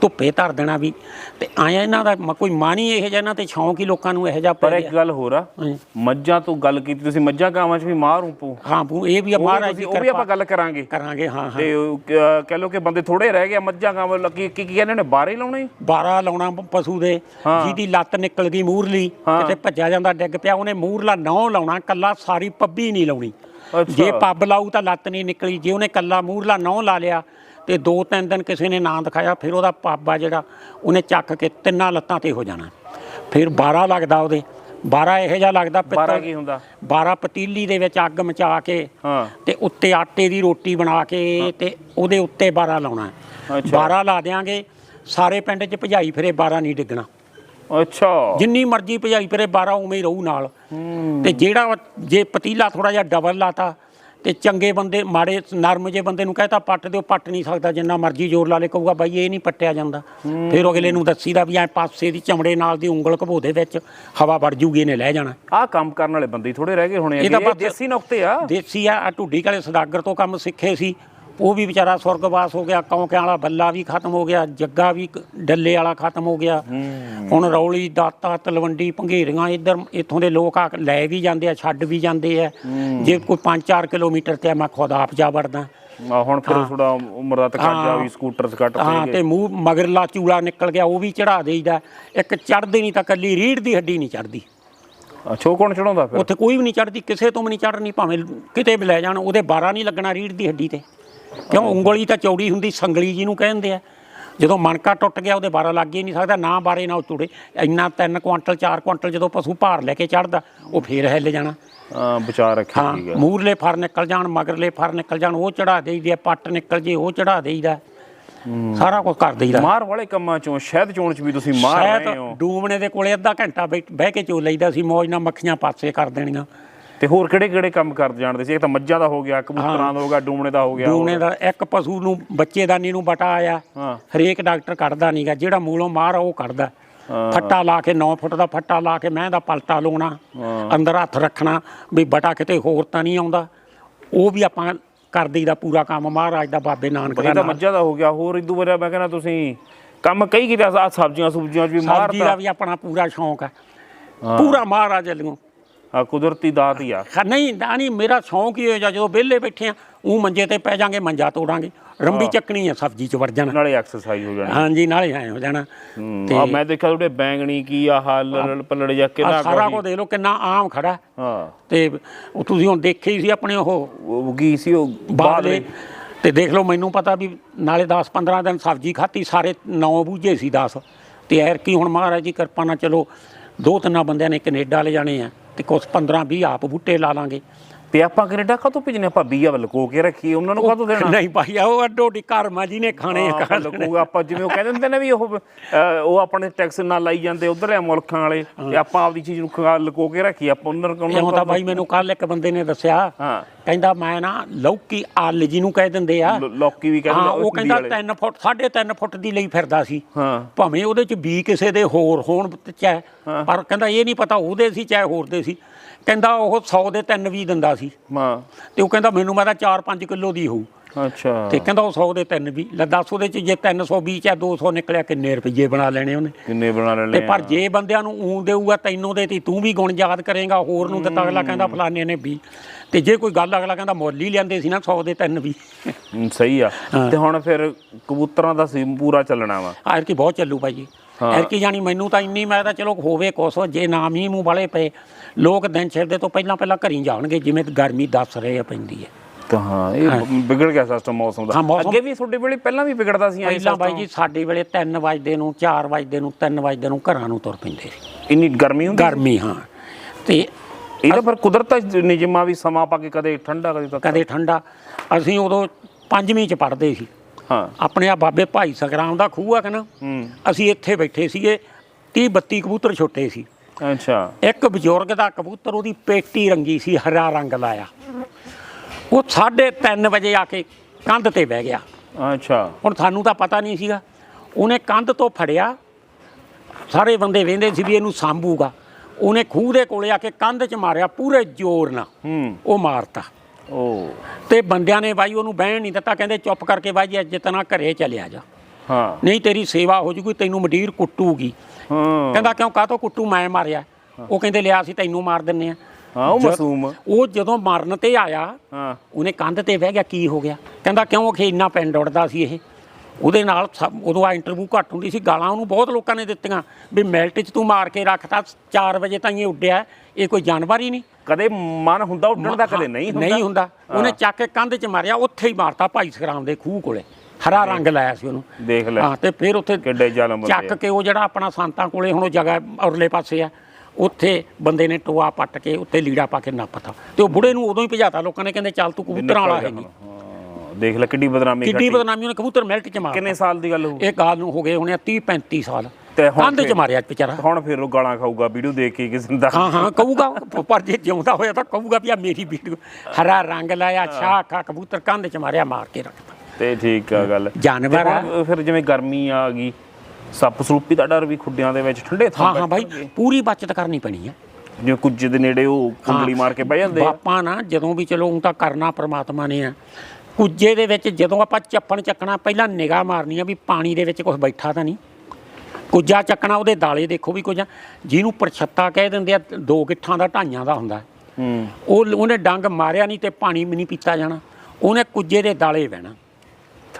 ਧੁੱਪੇ ਧਰ ਦੇਣਾ ਵੀ। ਤੇ ਆਇਆ ਇਹਨਾਂ ਦਾ ਮ- ਕੋਈ ਮਾਣੀ ਇਹ ਜਿਹਾ ਇਹਨਾਂ ਤੇ ਸ਼ੌਂਕ ਹੀ ਲੋਕਾਂ ਨੂੰ ਇਹ ਜਿਹਾ ਪਰ ਇੱਕ ਗੱਲ ਹੋਰ ਆ ਹਾਂਜੀ। ਮੱਝਾਂ ਤੋਂ ਗੱਲ ਕੀਤੀ ਤੁਸੀਂ ਮੱਝਾਂ ਗਾਵਾਂ 'ਚ ਵੀ ਮਾਰ ਹੂੰ ਹਾਂ ਬੂ ਇਹ ਵੀ ਮਹਾਰਾਜ ਦੀ ਉਹ ਵੀ ਆਪਾਂ ਗੱਲ ਕਰਾਂਗੇ। ਕਰਾਂਗੇ ਹਾਂ ਹਾਂ। ਤੇ ਉਹ ਕ- ਕਹਿ ਲੋ ਕਿ ਬੰਦੇ ਥੋੜੇ ਰਹਿ ਗਏ ਆ, ਮੱਝਾਂ ਗਾਵਾਂ ਲੱਗੀ ਕੀ ਕੀ ਕਹਿੰਦੇ ਨੇ ਬਾਰੇ ਲਾਉਣੇ? 12 ਲਾਉਣਾ ਪ- ਪਸ਼ੂ ਦੇ। ਹਾਂ। ਜਿਹਦੀ ਲੱਤ ਨਿਕਲ ਗਈ ਮੂਰਲੀ ਕਿਤੇ ਭੱਜਿਆ ਜਾਂਦਾ ਡਿੱਗ ਪਿਆ ਉਹਨੇ ਮੂਰਲਾ ਨੌ ਲਾਉਣਾ ਕੱਲਾ ਸਾਰੀ ਪੱਬੀ ਨਹੀਂ ਲਾਉਣੀ। ਅੱਛਾ। ਜੇ ਪੱਬ ਲਾਊ ਤਾਂ ਲੱਤ ਨਹੀਂ ਨਿਕਲੀ ਜੇ ਉਹਨੇ ਕੱਲਾ ਮੂਰਲਾ ਨੌ ਲਾ ਲਿਆ ਤੇ ਦੋ ਤਿੰਨ ਦਿਨ ਕਿਸੇ ਨੇ ਨਾਂ ਦਿਖਾਇਆ ਫਿਰ ਉਹਦਾ ਆ ਜਿਹੜਾ ਉਹਨੇ ਚੱਕ ਕੇ ਤਿੰਨਾਂ ਲੱਤਾਂ ਤੇ ਹੋ ਜਾਣਾ। ਫਿਰ 12 ਲੱਗਦਾ ਉਹਦੇ। 12 ਇਹੋ ਜਿਹਾ ਲੱਗਦਾ 12 ਪਿੱਤਲ ਕੀ ਹੁੰਦਾ? 12 ਪਤੀਲੀ ਦੇ ਵਿੱਚ ਅੱਗ ਮਚਾ ਕੇ ਹਾਂ। ਤੇ ਉੱਤੇ ਆਟੇ ਦੀ ਰੋਟੀ ਬਣਾ ਕੇ ਤੇ ਉਹਦੇ ਉੱਤੇ 12 ਲਾਉਣਾ। ਅੱਛਾ। 12 ਲਾ ਦਿਆਂਗੇ ਸਾਰੇ ਪਿੰਡ 'ਚ ਭਜਾਈ ਫਿਰੇ 12 ਨਹੀਂ ਡਿੱਗਣਾ। ਅੱਛਾ। ਜਿੰਨੀ ਮਰਜ਼ੀ ਭਜਾਈ ਫਿਰੇ 12 ਉਵੇਂ ਹੀ ਰਹੂ ਨਾਲ। ਤੇ ਜਿਹੜਾ ਜੇ ਪਤੀਲਾ ਥੋੜਾ ਜਿਹਾ ਡਬਲ ਲਾਤਾ ਤੇ ਚੰਗੇ ਬੰਦੇ ਮਾੜੇ ਨਰਮ ਜੇ ਬੰਦੇ ਨੂੰ ਕਹਤਾ ਪੱਟ ਦਿਓ ਪੱਟ ਨਹੀਂ ਸਕਦਾ ਜਿੰਨਾ ਮਰਜ਼ੀ ਜ਼ੋਰ ਲਾ ਲੇ ਕਹੂਗਾ ਬਾਈ ਇਹ ਨਹੀਂ ਪੱਟਿਆ ਜਾਂਦਾ। ਫਿਰ ਅਗਲੇ ਨੂੰ ਦੱਸੀਦਾ ਵੀ ਐ ਪਾਸੇ ਦੀ ਚਮੜੇ ਨਾਲ ਦੀ ਉਂਗਲ ਘਬੋ ਦੇ ਵਿੱਚ ਹਵਾ ਵੜ ਜੂਗੀ ਇਹਨੇ ਲੈ ਜਾਣਾ। ਆਹ ਕੰਮ ਕਰਨ ਵਾਲੇ ਬੰਦੇ ਥੋੜੇ ਰਹਿ ਗਏ ਹੋਣੇ ਇਹ ਦੇਸੀ ਨੁਕਤੇ ਆ। ਦੇਸੀ ਆ ਢੁੱਡੀ ਕਾਲੇ ਸਦਾਗਰ ਤੋਂ ਕੰਮ ਸਿੱਖੇ ਸੀ। ਉਹ ਵੀ ਵਿਚਾਰਾ ਸੁਰਗਵਾਸ ਹੋ ਗਿਆ ਕੌਂਕਿਆਂ ਵਾਲਾ ਬੱਲਾ ਵੀ ਖਤਮ ਹੋ ਗਿਆ ਜੱਗਾ ਵੀ ਡੱਲੇ ਵਾਲਾ ਖਤਮ ਹੋ ਗਿਆ। ਹੁਣ ਰੌਲੀ ਦਾਤਾ ਤਲਵੰਡੀ ਭੰਗੇਰੀਆਂ ਇੱਧਰ ਇੱਥੋਂ ਦੇ ਲੋਕ ਆ ਲੈ ਵੀ ਜਾਂਦੇ ਆ ਛੱਡ ਵੀ ਜਾਂਦੇ ਆ। ਜੇ ਕੋਈ 5-4 ਕਿਲੋਮੀਟਰ ਤੇ ਮੈਂ ਖੁਦ ਆਪ ਜਾ ਵੜਦਾ। ਆ ਹੁਣ ਫਿਰ ਥੋੜਾ ਉਮਰ ਦਾ ਤਕਾਜ਼ਾ ਵੀ ਸਕੂਟਰ ਸਕੱਟ ਹਾਂ ਤੇ ਮੂੰਹ ਮਗਰਲਾ ਚੂੜਾ ਨਿਕਲ ਗਿਆ ਉਹ ਵੀ ਚੜਾ ਦੇਈਦਾ। ਇੱਕ ਚੜਦੀ ਨਹੀਂ ਤਾਂ ਕੱਲੀ ਰੀੜ ਦੀ ਹੱਡੀ ਨਹੀਂ ਚੜਦੀ ਅੱਛਾ ਕੌਣ ਚੜਾਉਂਦਾ ਫਿਰ? ਉੱਥੇ ਕੋਈ ਵੀ ਨਹੀਂ ਚੜਦੀ ਕਿਸੇ ਤੋਂ ਵੀ ਨਹੀਂ ਚੜਨੀ ਭਾਵੇਂ ਕਿਤੇ ਵੀ ਲੈ ਜਾਣ ਉਹਦੇ 12 ਨਹੀਂ ਲੱਗਣਾ ਰੀੜ ਦੀ ਹੱਡੀ ਤੇ। ਕਿਉਂ? ਉਂਗਲੀ ਤਾਂ ਚੌੜੀ ਹੁੰਦੀ ਸੰਗਲੀ ਜੀ ਨੂੰ ਕਹਿੰਦੇ ਆ। ਜਦੋਂ ਮਣਕਾ ਟੁੱਟ ਗਿਆ ਉਹਦੇ 12 ਲੱਗ ਹੀ ਨਹੀਂ ਸਕਦਾ ਨਾ ਬਾਰੇ ਨਾ ਉਤੜੇ। ਇੰਨਾ 3 ਕੁਆਂਟਲ 4 ਕੁਆਂਟਲ ਜਦੋਂ ਪਸ਼ੂ ਭਾਰ ਲੈ ਕੇ ਚੜਦਾ ਉਹ ਫੇਰ ਹਿੱਲ ਜਾਣਾ। ਰੱਖਿਆ ਹਾਂ ਠੀਕ ਹੈ ਮੂਰਲੇ ਫਰ ਨਿਕਲ ਜਾਣ ਮਗਰਲੇ ਫਰ ਨਿਕਲ ਜਾਣ ਉਹ ਚੜਾ ਦੇਈਦੇ ਆ, ਪੱਟ ਨਿਕਲ ਜੇ ਉਹ ਚੜਾ ਦੇਈਦਾ। ਸਾਰਾ ਕੁਝ ਕਰ ਦੇਈਦਾ। ਮਾਰ ਵਾਲੇ ਕੰਮਾਂ ਚੋਂ ਸ਼ਹਿਦ ਚੋਣ ਚ ਵੀ ਤੁਸੀਂ ਮਾਰ ਰਹੇ ਹੋ। ਡੂਮਣੇ ਦੇ ਕੋਲੇ ਅੱਧਾ ਘੰਟਾ ਬਹਿ ਕੇ ਚੋ ਲਈਦਾ ਸੀ ਮੌਜ ਨਾਲ ਮੱਖੀਆਂ ਪਾਸੇ ਕਰ ਦੇਣੀਆਂ। ਤੇ ਹੋਰ ਕਿਹੜੇ ਕਿਹੜੇ ਕੰਮ ਕਰ ਜਾਣਦੇ ਸੀ? ਇੱਕ ਤਾਂ ਮੱਝਾਂ ਦਾ ਹੋ ਗਿਆ ਕਬੂਤਰਾਂ ਦਾ ਹੋ ਗਿਆ ਡੂਮਣੇ ਦਾ ਹੋ ਗਿਆ ਡੂਮਣੇ ਦਾ ਇੱਕ ਪਸ਼ੂ ਨੂੰ ਬੱਚੇਦਾਨੀ ਨੂੰ ਬਟਾ ਆਇਆ। ਹਰੇਕ ਡਾਕਟਰ ਕੱਢਦਾ ਨਹੀਂਗਾ ਜਿਹੜਾ ਮੂਲੋਂ ਮਾਰ ਉਹ ਕੱਢਦਾ। ਫੱਟਾ ਲਾ ਕੇ 9 ਫੁੱਟ ਦਾ ਫੱਟਾ ਲਾ ਕੇ ਮੈਂ ਦਾ ਪਲਟਾ ਲਾਉਣਾ ਅੰਦਰ ਹੱਥ ਰੱਖਣਾ ਵੀ ਬਟਾ ਕਿਤੇ ਹੋਰ ਤਾਂ ਨਹੀਂ ਆਉਂਦਾ। ਉਹ ਵੀ ਆਪਾਂ ਕਰ ਦਈਦਾ ਪੂਰਾ ਕੰਮ ਮਹਾਰਾਜ ਦਾ ਬਾਬੇ ਨਾਨਕ ਇਹ ਦਾ ਤਾਂ ਨਾਲ। ਮੱਝਾਂ ਦਾ ਹੋ ਗਿਆ ਹੋਰ ਇਦੂ ਬਰਿਆ ਮੈਂ ਕਹਿੰਦਾ ਤੁਸੀਂ ਕੰਮ ਕਈ ਕੀਤਾ ਆ ਸਬਜ਼ੀਆਂ ਸੁਬਜ਼ੀਆਂ ਵੀ ਸਬਜ਼ੀ ਦਾ ਵੀ ਆਪਣਾ ਪੂਰਾ ਸ਼ੌਂਕ ਹੈ। ਪੂਰਾ ਮਹਾਰਾਜ ਵੱਲੋਂ ਆ ਕੁਦਰਤੀ ਦਾਤ ਹੀ ਆ। ਖਾ- ਨਹੀਂ ਨਾ ਨਹੀਂ ਮੇਰਾ ਸ਼ੌਂਕ ਹੀ ਹੋ ਜਾ ਜਦੋਂ ਵਿਹਲੇ ਬੈਠੇ ਆ ਉਹ ਮੰਜੇ ਤੇ ਪੈ ਜਾਾਂਗੇ ਮੰਜਾ ਤੋੜਾਂਗੇ। ਰੰਬੀ ਚੱਕਣੀ ਆ ਸਬਜ਼ੀ ਚ ਵੜ ਜਾਣਾ। ਨਾਲੇ ਐਕਸਰਸਾਈਜ਼ ਹੋ ਜਾਣੀ। ਹਾਂਜੀ ਨਾਲੇ ਐ ਹੋ ਜਾਣਾ। ਆ ਮੈਂ ਦੇਖਿਆ ਤੁਹਾਡੇ ਬੈਂਗਣੀ ਕੀ ਆ ਹਲ ਪਲੜ ਜਾ ਆਹ ਕਿਹਦਾ ਸਾਰਾ ਕੁਝ ਦੇਖ ਲਓ ਕਿੰਨਾ ਆਮ ਖੜਾ। ਹਾਂ। ਤੇ ਉਹ ਤੁਸੀਂ ਹੁਣ ਦੇਖੇ ਹੀ ਸੀ ਆਪਣੇ ਉਹ ਉਹ ਕੀ ਸੀ ਉਹ? ਬਾਦਲੇ। ਤੇ ਦੇਖ ਲਓ ਮੈਨੂੰ ਪਤਾ ਵੀ ਨਾਲੇ 10 15 ਦਿਨ ਸਬਜ਼ੀ ਖਾਤੀ ਸਾਰੇ ਨੌ ਬੂਝੇ ਸੀ 10 ਤੇ ਐਰ ਕੀ ਹੁਣ ਮਹਾਰਾਜ ਦੀ ਕਿਰਪਾ ਨਾਲ ਚਲੋ ਦੋ ਤਿੰਨਾਂ ਬੰਦਿਆਂ ਨੇ ਕੈਨੇਡਾ ਲੈ ਜਾਣੇ ਆ। ਤੇ ਕੁਛ 15 20 ਆਪ ਬੂਟੇ ਲਾ ਲਾਂਗੇ। ਤੇ ਆਪਾਂ ਕੈਨੇਡਾ ਕਾਹਤੋਂ ਭੇਜਨੇ? ਆਪਾਂ ਬੀਆ ਲਕੋ ਕੇ ਰੱਖੀ ਉਹਨਾਂ ਨੂੰ ਕਾਹਤੋਂ ਦੇਣਾ? ਨਹੀਂ ਭਾਈ ਉਹ ਅੱਡੋ ਡੀ ਕਰਮਾ ਜੀ ਨੇ ਖਾਣੇ ਆ। ਲਕੂਗਾ ਆਪਾਂ ਜਿਵੇਂ ਉਹ ਕਹਿੰਦੇ ਹੁੰਦੇ ਨੇ ਵੀ ਉਹ ਉਹ ਆਪਣੇ ਟੈਕਸ ਨਾਲ ਲਾਈ ਜਾਂਦੇ ਉਧਰਲੇ ਮੁਲਕਾਂ ਵਾਲੇ ਤੇ ਆਪਾਂ ਆਪਦੀ ਚੀਜ਼ ਨੂੰ ਖਾ- ਲਕੋ ਕੇ ਰੱਖੀ ਆਪਾਂ ਉਹਨਾਂ ਨੂੰ ਇਉਂ ਤਾਂ ਭਾਈ ਮੈਨੂੰ ਕੱਲ ਇੱਕ ਬੰਦੇ ਨੇ ਦੱਸਿਆ ਹਾਂ। ਕਹਿੰਦਾ ਮੈਂ ਨਾ ਲੌਕੀ ਆਲ ਜੀ ਨੂੰ ਕਹਿ ਦਿੰਦੇ ਆ। ਲੌਕੀ ਵੀ ਕਹਿੰਦੇ ਹਾਂ ਉਹ ਹਿੰਦੀ ਕਹਿੰਦਾ ਵਾਲੇ। 3 ਫੁੱਟ 3.5 ਫੁੱਟ ਦੀ ਲਈ ਫਿਰਦਾ ਸੀ। ਹਾਂ। ਭਾਵੇਂ ਉਹਦੇ ਚ ਬੀ ਕਿਸੇ ਦੇ ਹੋਰ ਹੋਣ ਚਾਹੇ ਪਰ ਕਹਿੰਦਾ ਇਹ ਨਹੀਂ ਪਤਾ ਉਹਦੇ ਸੀ ਚਾਹੇ ਹੋਰ ਦੇ ਸੀ। ਕਹਿੰਦਾ ਉਹ 100 ਦੇ ਤਿੰਨ ਵੀ ਦਿੰਦਾ ਸੀ। ਹਾਂ। ਤੇ ਉਹ ਕਹਿੰਦਾ ਮੈਨੂੰ ਮੈਂ ਤਾਂ 4-5 ਕਿਲੋ ਦੀ ਹੋਊ। ਅੱਛਾ। ਤੇ ਕਹਿੰਦਾ ਉਹ 100 ਦੇ ਤਿੰਨ ਵੀ ਲੈ ਦੱਸ ਉਹਦੇ ਚ ਜੇ 320 ਚਾਹੇ 200 ਨਿਕਲਿਆ ਕਿੰਨੇ ਰੁਪਏ ਬਣਾ ਲੈਣੇ ਉਹਨੇ? ਕਿੰਨੇ ਬਣਾ ਤੇ ਲੈਣੇ ਪਰ ਜੇ ਬੰਦਿਆਂ ਨੂੰ ਊਂ ਦੇਊਗਾ ਤੈਨੂੰ ਦੇ ਤੀ ਤੂੰ ਵੀ ਗੁਣ ਯਾਦ ਕਰੇਗਾ ਹੋਰ ਨੂੰ ਦਿੱਤਾ ਅਗਲਾ ਕਹਿੰਦਾ ਫਲਾਣੇ ਨੇ ਵੀ। ਤੇ ਜੇ ਕੋਈ ਗੱਲ ਅਗਲਾ ਕਹਿੰਦਾ ਮੁੱਲ ਹੀ ਲਿਆਂਦੇ ਸੀ ਨਾ 100 ਦੇ ਤਿੰਨ ਵੀ। ਹਮ, ਸਹੀ ਆ। ਤੇ ਹੁਣ ਫਿਰ ਕਬੂਤਰਾਂ ਦਾ ਸੀ ਪੂਰਾ ਚੱਲਣਾ ਵਾ। ਆਰ ਕੀ ਬਹੁਤ ਚੱਲੂ ਭਾਈ ਜੀ। ਹਾਂ। ਐਰ ਕੀ ਜਾਣੀ ਮੈਨੂੰ ਤਾਂ ਇੰਨੀ ਮੈਂ ਤਾਂ ਚਲੋ ਹੋਵੇ ਕੁਛ ਜੇ ਨਾ ਮੀਂਹ ਮੂੰਹ ਵਾਲੇ ਪਏ। ਲੋਕ ਦਿਨ ਛਿੜਦੇ ਤੋਂ ਪਹਿਲਾਂ ਪਹਿਲਾਂ ਘਰੀ ਜਾਣਗੇ ਜਿਵੇਂ ਗਰਮੀ ਦੱਸ ਰਹੇ ਆ ਪੈਂਦੀ ਹੈ। ਤਾਂ ਹਾਂ ਇਹ ਵਿਗੜ ਗਿਆ ਸਿਸਟਮ ਮੌਸਮ ਦਾ। ਹਾਂ, ਮੌਸਮ- ਅੱਗੇ ਵੀ ਤੁਹਾਡੇ ਵੇਲੇ ਪਹਿਲਾਂ ਵੀ ਵਿਗੜਦਾ ਸੀ ਪਹਿਲਾਂ ਬਾਈ? ਜੀ ਸਾਡੇ ਵੇਲੇ 3 ਵਜੇ ਨੂੰ 4 ਵਜੇ ਨੂੰ 3 ਵਜੇ ਨੂੰ ਘਰਾਂ ਨੂੰ ਤੁਰ ਪੈਂਦੇ ਸੀ। ਇੰਨੀ ਗਰਮੀ ਹੁੰਦੀ ਗਰਮੀ ਹਾਂ। ਤੇ ਇਹ ਤਾਂ ਫਿਰ ਕੁਦਰਤ ਦਾ ਨਿਯਮਾਂ ਵੀ ਸਮਾਂ ਪਾ ਕੇ ਕਦੇ ਠੰਡਾ ਕਦੇ ਤਾਂ ਕਦੇ ਠੰਡਾ। ਅਸੀਂ ਉਦੋਂ ਪੰਜਵੀਂ ਚ ਪੜ੍ਹਦੇ ਸੀ। ਹਾਂ। ਆਪਣੇ ਆ ਬਾਬੇ ਭਾਈ ਸਗਰਾਮ ਦਾ ਖੂਹ ਆ ਕਿ ਨਾ? ਹੂੰ। ਅਸੀਂ ਇੱਥੇ ਬੈਠੇ ਸੀਗੇ 30 32 ਕਬੂਤਰ ਛੋਟੇ ਸੀ। ਅੱਛਾ। ਇੱਕ ਬਜ਼ੁਰਗ ਦਾ ਕਬੂਤਰ ਉਹਦੀ ਪੇਟੀ ਰੰਗੀ ਸੀ ਹਰਾ ਰੰਗ ਲਾਇਆ ਉਹ 3:30 ਵਜੇ ਆ ਕੇ ਕੰਧ ਤੇ ਬਹਿ ਗਿਆ। ਅੱਛਾ। ਹੁਣ ਸਾਨੂੰ ਤਾਂ ਪਤਾ ਨਹੀਂ ਸੀਗਾ। ਉਹਨੇ ਕੰਧ ਤੋਂ ਫੜਿਆ। ਸਾਰੇ ਬੰਦੇ ਵੇਂਦੇ ਸੀ ਵੀ ਇਹਨੂੰ ਸਾਂਭੂਗਾ। ਉਹਨੇ ਖੂਹ ਦੇ ਕੋਲੇ ਆ ਕੇ ਕੰਧ 'ਚ ਮਾਰਿਆ ਪੂਰੇ ਜ਼ੋਰ ਨਾਲ। ਉਹ ਮਾਰਤਾ। ਤੇ ਬੰਦਿਆਂ ਨੇ ਬਾਈ ਉਹਨੂੰ ਬਹਿਣ ਨਹੀਂ ਦਿੱਤਾ ਕਹਿੰਦੇ ਚੁੱਪ ਕਰਕੇ ਬਾਈ ਜੀ ਜਿੱਤਨਾ ਘਰੇ ਚਲਿਆ ਜਾ। ਹਾਂ। ਨਹੀਂ ਤੇਰੀ ਸੇਵਾ ਹੋ ਜੂਗੀ ਤੈਨੂੰ ਮੰਡੀਰ ਕੁੱਟੂਗੀ। ਹਾਂ। ਕਹਿੰਦਾ ਕਿਉਂ ਕਾਹਤੋਂ ਕੁੱਟੂ? ਮੈਂ ਮਾਰਿਆ। ਉਹ ਕਹਿੰਦੇ ਲਿਆ ਸੀ ਤੈਨੂੰ ਮਾਰ ਦਿੰਨੇ ਆ। ਹਾਂ ਉਹ ਮਾਸੂਮ ਉਹ ਜਦੋਂ ਮਰਨ ਤੇ ਆਇਆ ਹਾਂ। ਉਹਨੇ ਕੰਧ ਤੇ ਬਹਿ ਗਿਆ ਕੀ ਹੋ ਗਿਆ? ਕਹਿੰਦਾ ਕਿਉਂ ਕਿ ਇੰਨਾ ਪਿੰਡ ਉੜਦਾ ਸੀ ਇਹ? ਉਹਦੇ ਨਾਲ ਸਭ- ਉਦੋਂ ਆ ਇੰਟਰਵਿਊ ਘੱਟ ਹੁੰਦੀ ਸੀ ਗਾਲਾਂ ਉਹਨੂੰ ਬਹੁਤ ਲੋਕਾਂ ਨੇ ਦਿੱਤੀਆਂ ਵੀ ਮਿਲਟ 'ਚ ਤੂੰ ਮਾਰ ਕੇ ਰੱਖਤਾ 4 ਵਜੇ ਤਾਈਂ ਇਹ ਉੱਡਿਆ ਇਹ ਕੋਈ ਜਾਨਵਰ ਹੀ ਨਹੀਂ। ਕਦੇ ਮਨ ਹੁੰਦਾ ਉੱਡਣ ਦਾ ਕਦੇ ਨਹੀਂ ਹੁੰਦਾ। ਨਹੀਂ ਹੁੰਦਾ। ਉਹਨੇ ਚੱਕ ਕੇ ਕੰਧ 'ਚ ਮਾਰਿਆ ਉੱਥੇ ਹੀ ਮਾਰਤਾ ਭਾਈ ਸਖਰਾਮ ਦੇ ਖੂਹ ਕੋਲੇ। ਹਰਾ ਰੰਗ ਲਾਇਆ ਸੀ ਉਹਨੂੰ। ਦੇਖ ਲੈ। ਹਾਂ ਤੇ ਫਿਰ ਉੱਥੇ ਕਿੱਡੇ ਜ਼ਾਲਮ ਬੰਦੇ ਚੱਕ ਕੇ ਉਹ ਜਿਹੜਾ ਆਪਣਾ ਸੰਤਾਂ ਕੋਲੇ ਹੁਣ ਉਹ ਜਗ੍ਹਾ ਔਰਲੇ ਪਾਸੇ ਆ ਉੱਥੇ ਬੰਦੇ ਨੇ ਟੋਆ ਪੱਟ ਕੇ ਉੱਤੇ ਲੀੜਾ ਪਾ ਕੇ ਨੱਪਤਾ ਤੇ। ਉਹ ਬੁੜੇ ਨੂੰ ਉਦੋਂ ਹੀ ਭਜਾਤਾ ਲੋਕਾਂ ਨੇ ਕਹਿੰਦੇ ਚੱਲ ਤੂੰ ਕਬੂਤਰਾਂ ਵਾਲਾ ਹੈ ਨਹੀਂ ਦੇਖ ਲੈ ਕਿੱਡੀ ਬਦਨਾਮੀ ਕਿੱਡੀ। ਬਦਨਾਮੀ ਉਹਨੇ ਕਬੂਤਰ ਮਿਲਟ ਚ ਮਾਰ ਕਿੰਨੇ ਸਾਲ ਦੀ ਗੱਲ ਹੋ ਇਹ ਗਾਲ ਨੂੰ ਹੋ ਗਏ ਹੁਣੇ 30 35 ਸਾਲ। ਤੇ ਹੁਣ ਕੰਧ ਚ ਮਾਰਿਆ ਵਿਚਾਰਾ। ਹੁਣ ਫਿਰ ਉਹ ਗਾਲਾਂ ਖਾਊਗਾ ਵੀਡੀਓ ਦੇਖ ਕੇ ਕਿਸੇ ਦਾ ਹਾਂ ਹਾਂ ਕਹੂਗਾ ਪਰ ਜੇ ਜਿਉਂਦਾ ਹੋਇਆ ਤਾਂ ਕਹੂਗਾ ਵੀ ਆ ਮੇਰੀ ਵੀਡੀਓ। ਹਰਾ ਰੰਗ ਲਾਇਆ ਛਾਹ ਖਾ ਕਬੂਤਰ ਕੰਧ ਚ ਮਾਰਿਆ ਮਾਰ ਕੇ ਰੱਖਤਾ। ਤੇ ਠੀਕ ਆ ਗੱਲ। ਜਾਨਵਰ ਫਿਰ ਜਿਵੇਂ ਗਰਮੀ ਆ ਗਈ ਸੱਪ ਸਰੂਪੀ ਦਾ ਡਰ ਵੀ ਖੁੱਡਿਆਂ ਦੇ ਵਿੱਚ ਠੰਡੇ ਥਾਂ ਹਾਂ ਹਾਂ। ਪੂਰੀ ਬਚਤ ਕਰਨੀ ਪੈਣੀ ਹੈ ਜਿਵੇਂ ਕੁੱਜੇ ਦੇ ਨੇੜੇ ਉਹ ਕੁੰਡਲੀ ਮਾਰ ਕੇ ਬਹਿ ਜਾਂਦੇ ਆ। ਬਾਪਾ ਨਾ ਜਦੋਂ ਵੀ ਚਲੋ ਊਂ ਤਾਂ ਕਰਨਾ ਪ੍ਰਮਾਤਮਾ ਨੇ ਆ। ਕੁੱਜੇ ਦੇ ਵਿੱਚ ਜਦੋਂ ਆਪਾਂ ਚੱਪਣ ਚੱਕਣਾ ਪਹਿਲਾਂ ਨਿਗਾਹ ਮਾਰਨੀ ਆ ਵੀ ਪਾਣੀ ਦੇ ਵਿੱਚ ਕੁਝ ਬੈਠਾ ਤਾਂ ਨਹੀਂ। ਕੁੱਜਾ ਚੱਕਣਾ ਉਹਦੇ ਦਾਲੇ ਦੇਖੋ ਵੀ ਕੁਝ ਜਿਹਨੂੰ ਪਰਛੱਤਾ ਕਹਿ ਦਿੰਦੇ ਆ ਦੋ ਗਿੱਠਾਂ ਦਾ ਢਾਈਆਂ ਦਾ ਹੁੰਦਾ। ਹੂੰ। ਉਹ ਉਹਨੇ ਡੰਗ ਮਾਰਿਆ ਨਹੀਂ ਤੇ ਪਾਣੀ ਵੀ ਨਹੀਂ ਪੀਤਾ ਜਾਣਾ। ਉਹਨੇ ਕੁੱਜੇ ਦੇ ਦਾਲੇ ਬਹਿਣਾ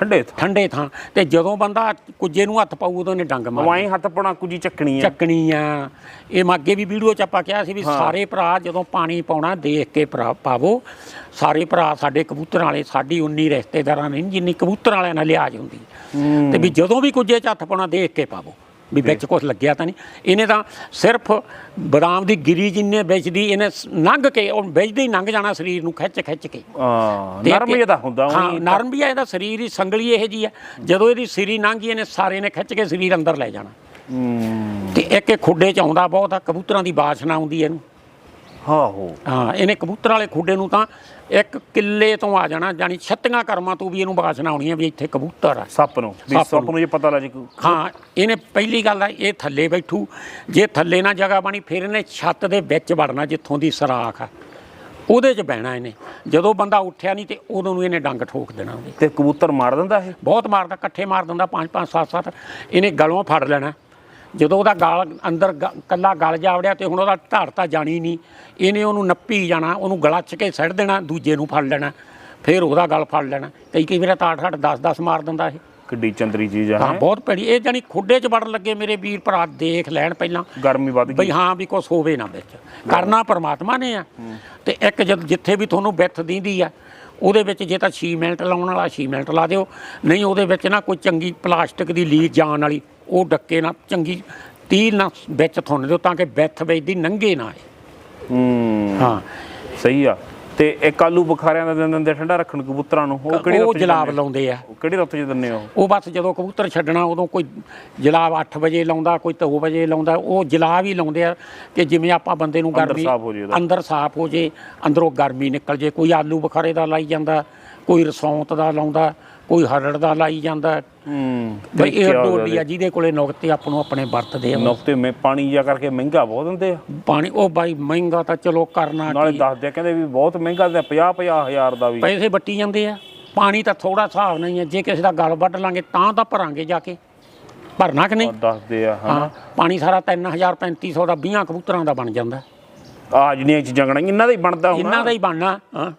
ਠੰਡੇ ਥਾਂ। ਠੰਡੇ ਥਾਂ। ਤੇ ਜਦੋਂ ਬੰਦਾ ਕੁੱਜੇ ਨੂੰ ਹੱਥ ਪਾਊ ਉਦੋਂ ਡੰਗ ਮਾਰਨਾ ਵਾਈ ਹੱਥ ਪਾਉਣਾ ਕੁੱਜੀ ਚੱਕਣੀ ਆ। ਚੱਕਣੀ ਆ। ਇਹ ਮੈਂ ਅੱਗੇ ਵੀ ਵੀਡੀਓ ਚ ਆਪਾਂ ਕਿਹਾ ਸੀ ਵੀ ਸਾਰੇ ਭਰਾ ਜਦੋਂ ਪਾਣੀ ਪਾਉਣਾ ਦੇਖ ਕੇ ਭਰਾ ਪਾਵੋ। ਸਾਰੇ ਭਰਾ ਸਾਡੇ ਕਬੂਤਰਾਂ ਵਾਲੇ ਸਾਡੀ ਉਨੀ ਰਿਸ਼ਤੇਦਾਰਾਂ ਨੇ ਨੀ ਜਿੰਨੀ ਕਬੂਤਰਾਂ ਵਾਲਿਆਂ ਨਾਲ ਲਿਆਜ ਹੁੰਦੀ। ਤੇ ਵੀ ਜਦੋਂ ਵੀ ਕੁਝੇ ਚ ਹੱਥ ਪਾਉਣਾ ਦੇਖ ਕੇ ਪਾਵੋ। ਵੀ ਵਿੱਚ ਕੁਝ ਲੱਗਿਆ ਤਾਂ ਨਹੀਂ। ਇਹਨੇ ਤਾਂ ਸਿਰਫ ਬਦਾਮ ਦੀ ਗਿਰੀ ਜਿੰਨੇ ਵਿੱਚਦੀ ਇਹਨੇ ਲੰਘ ਕੇ ਉਹ ਵਿੱਚਦੀ ਹੀ ਲੰਘ ਜਾਣਾ ਸਰੀਰ ਨੂੰ ਖਿੱਚ ਖਿੱਚ ਕੇ ਹਾਂ ਨਰਮ ਜਿਹਾ ਹੁੰਦਾ ਹਾਂ ਨਰਮ ਵੀ ਆ ਇਹਦਾ ਸਰੀਰ ਹੀ ਸੰਗਲੀ ਇਹੋ ਜੀ ਆ। ਜਦੋਂ ਇਹਦੀ ਸਿਰੀ ਲੰਘ ਇਹਨੇ ਸਾਰੇ ਨੇ ਖਿੱਚ ਕੇ ਸਰੀਰ ਅੰਦਰ ਲੈ ਜਾਣਾ। ਹੂੰ। ਤੇ ਇੱਕ ਇਹ ਖੁੱਡੇ ਚ ਆਉਂਦਾ ਬਹੁਤ ਆ ਕਬੂਤਰਾਂ ਦੀ ਬਾਸ਼ਨਾ ਆਉਂਦੀ ਇਹਨੂੰ। ਹਾਂ ਹੋ ਹਾਂ ਇਹਨੇ ਕਬੂਤਰ ਵਾਲੇ ਖੁੱਡੇ ਨੂੰ ਤਾਂ ਇੱਕ ਕਿੱਲੇ ਤੋਂ ਆ ਜਾਣਾ ਜਾਨੀ ਛੱਤੀਆਂ ਕਰਮਾਂ ਤੋਂ ਵੀ ਇਹਨੂੰ ਬਾਸ਼ਨਾ ਆਉਣੀ ਆ ਵੀ ਇੱਥੇ ਕਬੂਤਰ ਆ। ਸੱਪ ਨੂੰ ਵੀ ਸੱਪ ਨੂੰ। ਜੇ ਪਤਾ ਲੱਗ ਜੇ। ਹਾਂ ਇਹਨੇ ਪਹਿਲੀ ਗੱਲ ਆ ਇਹ ਥੱਲੇ ਬੈਠੂ। ਜੇ ਥੱਲੇ ਨਾ ਜਗ੍ਹਾ ਬਣੀ ਫਿਰ ਇਹਨੇ ਛੱਤ ਦੇ ਵਿੱਚ ਵੜਨਾ ਜਿੱਥੋਂ ਦੀ ਸਰਾਖ ਆ। ਉਹਦੇ 'ਚ ਬਹਿਣਾ ਇਹਨੇ। ਜਦੋਂ ਬੰਦਾ ਉੱਠਿਆ ਨਹੀਂ ਤੇ ਉਦੋਂ ਨੂੰ ਇਹਨੇ ਡੰਗ ਠੋਕ ਦੇਣਾ ਤੇ ਕਬੂਤਰ ਮਾਰ ਦਿੰਦਾ ਇਹ? ਬਹੁਤ ਮਾਰਦਾ ਇਕੱਠੇ ਮਾਰ ਦਿੰਦਾ ਪੰਜ ਪੰਜ ਸੱਤ ਸੱਤ। ਇਹਨੇ ਗਲੋਂ ਫੜ ਲੈਣਾ। ਜਦੋਂ ਉਹਦਾ ਗਲ ਅੰਦਰ ਗ- ਕੱਲਾ ਗਲ ਜਾ ਵੜਿਆ ਤੇ ਹੁਣ ਉਹਦਾ ਧੜ ਤਾਂ ਜਾਣੀ ਨਹੀਂ। ਇਹਨੇ ਉਹਨੂੰ ਨੱਪੀ ਜਾਣਾ ਉਹਨੂੰ ਗਲਾ ਚ ਕੇ ਸੱਟ ਦੇਣਾ ਦੂਜੇ ਨੂੰ ਫੜ ਲੈਣਾ ਫਿਰ ਉਹਦਾ ਗਲ ਫੜ ਲੈਣਾ। ਕਈ ਕਈ ਵਾਰ ਤਾਂ 8 8 10 10 ਮਾਰ ਦਿੰਦਾ ਇਹ। ਕਿੱਡੀ ਚੰਦਰੀ ਚੀਜ਼ ਆ ਹਾਂ ਹੈਂ। ਬਹੁਤ ਭੈੜੀ। ਇਹ ਜਾਨੀ ਖੁੱਡੇ ਚ ਵੜਨ ਲੱਗੇ ਮੇਰੇ ਵੀਰ ਭਰਾ ਦੇਖ ਲੈਣ ਪਹਿਲਾਂ। ਗਰਮੀ ਵੱਧ ਬਈ ਗਈ ਹਾਂ ਵੀ ਕੁਛ ਹੋਵੇ ਨਾ ਵਿੱਚ। ਕਰਨਾ ਪਰਮਾਤਮਾ ਨੇ ਆ। ਤੇ ਇੱਕ ਜਦ ਜਿੱਥੇ ਵੀ ਤੁਹਾਨੂੰ ਬਿੱਥ ਦਿੰਦੀ ਆ ਉਹਦੇ ਵਿੱਚ ਜੇ ਤਾਂ 6 ਮਿੰਟ ਲਾਉਣ ਵਾਲਾ 6 ਮਿੰਟ ਲਾ ਦਿਓ। ਨਹੀਂ ਉਹਦੇ ਵਿੱਚ ਨਾ ਕੋਈ ਚੰਗੀ ਪਲਾਸਟਿਕ ਦੀ ਲੀਰ ਜਾਣ ਵਾਲੀ। ਉਹ ਡੱਕੇ ਨਾਲ ਚੰਗੀ ਤੀਲ ਨਾਲ ਵਿੱਚ ਥੁੰਨ ਦਿਓ ਤਾਂ ਕਿ ਬਿੱਥ ਵਿੱਚ ਦੀ ਨੰਗੇ ਨਾ ਆਏ। ਹੂੰ। ਹਾਂ। ਸਹੀ ਆ। ਤੇ ਇੱਕ ਆਲੂ ਬੁਖਾਰਿਆਂ ਦਾ ਦਿਨ ਦਿੰਦੇ ਠੰਡਾ ਰੱਖਣ ਕਬੂਤਰਾਂ ਨੂੰ ਉਹ ਕਿਹੜੀ ਉਹ ਜਲਾਬ? ਲਾਉਂਦੇ ਆ। ਉਹ ਕਿਹੜੀ ਰੁੱਤ 'ਚ ਦਿੰਦੇ ਹੋ? ਉਹ ਬਸ ਜਦੋਂ ਕਬੂਤਰ ਛੱਡਣਾ ਉਦੋਂ ਕੋਈ ਜਲਾਬ 8 ਵਜੇ ਲਾਉਂਦਾ ਕੋਈ 2 ਵਜੇ ਲਾਉਂਦਾ ਉਹ ਜਲਾਬ ਹੀ ਲਾਉਂਦੇ ਆ ਕਿ ਜਿਵੇਂ ਆਪਾਂ ਬੰਦੇ ਨੂੰ ਗਰਮੀ। ਅੰਦਰ ਸਾਫ਼ ਹੋ ਜੇ ਅੰਦਰੋਂ ਗਰਮੀ ਨਿਕਲ ਜੇ ਕੋਈ ਆਲੂ ਬੁਖਾਰੇ ਦਾ ਲਾਈ ਜਾਂਦਾ ਕੋਈ ਰਸੌਂਤ ਦਾ ਲਾਉਂਦਾ ਕੋਈ ਹਰੜ ਦਾ ਲਾਈ ਜਾਂਦਾ ਹੂੰ। ਬਈ ਇਹ ਡੋਡੀ ਆ ਜਿਹਦੇ ਕੋਲੇ ਨੁਕਤੇ ਆਪ ਨੂੰ ਆਪਣੇ ਵਰਤਦੇ ਆ। ਨੁਕਤੇ ਮੇ ਪਾਣੀ ਜਾ ਕਰਕੇ ਮਹਿੰਗਾ ਬਹੁਤ ਦਿੰਦੇ ਆ। ਪਾਣੀ ਉਹ ਬਾਈ ਮਹਿੰਗਾ ਤਾਂ ਚਲੋ ਕਰਨਾ ਨਾਲੇ ਦੱਸਦੇ ਆ ਕਹਿੰਦੇ ਵੀ ਬਹੁਤ ਮਹਿੰਗਾ ਦਿੰਦੇ 50 50 ਹਜ਼ਾਰ ਦਾ ਵੀ। ਪੈਸੇ ਵੱਟੀ ਜਾਂਦੇ ਆ। ਪਾਣੀ ਤਾਂ ਥੋੜਾ ਹਿਸਾਬ ਨਹੀਂ ਹੈ ਜੇ ਕਿਸੇ ਦਾ ਗਲ ਵੱਢ ਲਾਂਗੇ ਤਾਂ ਤਾਂ ਭਰਾਂਗੇ ਜਾ ਕੇ। ਭਰਨਾ ਕਿ ਨਹੀਂ? ਦੱਸਦੇ ਆ ਹਾਂ। ਪਾਣੀ ਸਾਰਾ 3000 3500 ਦਾ 20 ਕਬੂਤਰਾਂ ਦਾ ਬਣ ਜਾਂਦਾ। ਆ ਜਿਹੜੀਆਂ ਚੀਜ਼ਾਂ ਗਣਾ ਇਹਨਾਂ ਦਾ ਹੀ ਬਣਦਾ ਇਹਨਾਂ ਹੋਣਾ ਦਾ ਹੀ ਬਣਨਾ ਹਾਂ।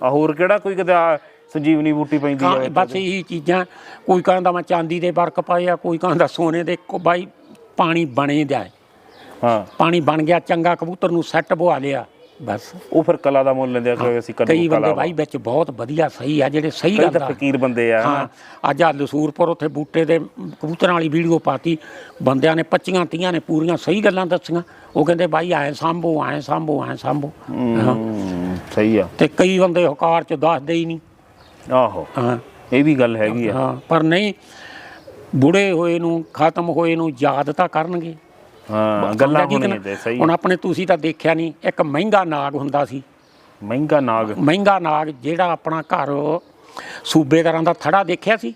ਆ ਹੋਰ ਕਿਹੜਾ ਕੋਈ ਕਿਤੇ ਆ ਸੰਜੀਵਨੀ ਬੂਟੀ ਪੈਂਦੀ ਹਾਂ ਆ ਬਸ ਇਹੀ ਚੀਜ਼ਾਂ ਕੋਈ ਕਹਿੰਦਾ ਮੈਂ ਚਾਂਦੀ ਦੇ ਵਰਕ ਪਾਏ ਆ ਕੋਈ ਕਹਿੰਦਾ ਸੋਨੇ ਦੇ ਕੋ ਬਾਈ ਪਾਣੀ ਬਣੇ ਦਾ ਹੈ। ਹਾਂ। ਪਾਣੀ ਬਣ ਗਿਆ ਚੰਗਾ ਕਬੂਤਰ ਨੂੰ ਸੈੱਟ ਬਵਾ ਲਿਆ ਬਸ। ਉਹ ਫਿਰ ਕਲਾ ਦਾ ਮੁੱਲ ਲੈਂਦੇ ਆ ਕਿ ਅਸੀਂ ਕਈ ਕਦੋਂ ਬੰਦੇ ਕਲਾ ਬਾਈ ਵਿੱਚ ਬਹੁਤ ਵਧੀਆ ਸਹੀ ਆ ਜਿਹੜੇ ਸਹੀ ਕਈ ਗੱਲ ਦਾ ਫਕੀਰ ਬੰਦੇ ਆ ਹਾਂ ਅੱਜ ਆ ਲਸੂਰਪੁਰ ਉੱਥੇ ਬੂਟੇ ਦੇ ਕਬੂਤਰਾਂ ਵਾਲੀ ਵੀਡੀਓ ਪਾਤੀ ਬੰਦਿਆਂ ਨੇ 25 30 ਨੇ ਪੂਰੀਆਂ ਸਹੀ ਗੱਲਾਂ ਦੱਸੀਆਂ। ਉਹ ਕਹਿੰਦੇ ਬਾਈ ਐ ਸੰਭੋ ਐ ਸੰਭੋ ਐ ਸੰਭੋ। ਹਾਂ ਹੂੰ, ਸਹੀ ਆ। ਤੇ ਕਈ ਬੰਦੇ ਹਕਾਰ ਚ ਦੱਸਦੇ ਹੀ ਨਹੀਂ। ਆਹੋ। ਹਾਂ। ਇਹ ਵੀ ਗੱਲ ਹੈਗੀ ਆ। ਹਾਂ ਪਰ ਨਹੀਂ ਬੁੜੇ ਹੋਏ ਨੂੰ ਖਤਮ ਹੋਏ ਨੂੰ ਯਾਦ ਤਾਂ ਕਰਨਗੇ। ਹਾਂ ਗੱਲਾਂ ਹੋਣੀਆਂ ਤੇ ਸਹੀ। ਹੁਣ ਆਪਣੇ ਤੁਸੀਂ ਤਾਂ ਦੇਖਿਆ ਨਹੀਂ ਇੱਕ ਮਹਿੰਗਾ ਨਾਗ ਹੁੰਦਾ ਸੀ। ਮਹਿੰਗਾ ਨਾਗ। ਮਹਿੰਗਾ ਨਾਗ ਜਿਹੜਾ ਆਪਣਾ ਘਰ ਸੂਬੇਦਾਰਾਂ ਦਾ ਥੜਾ ਦੇਖਿਆ ਸੀ?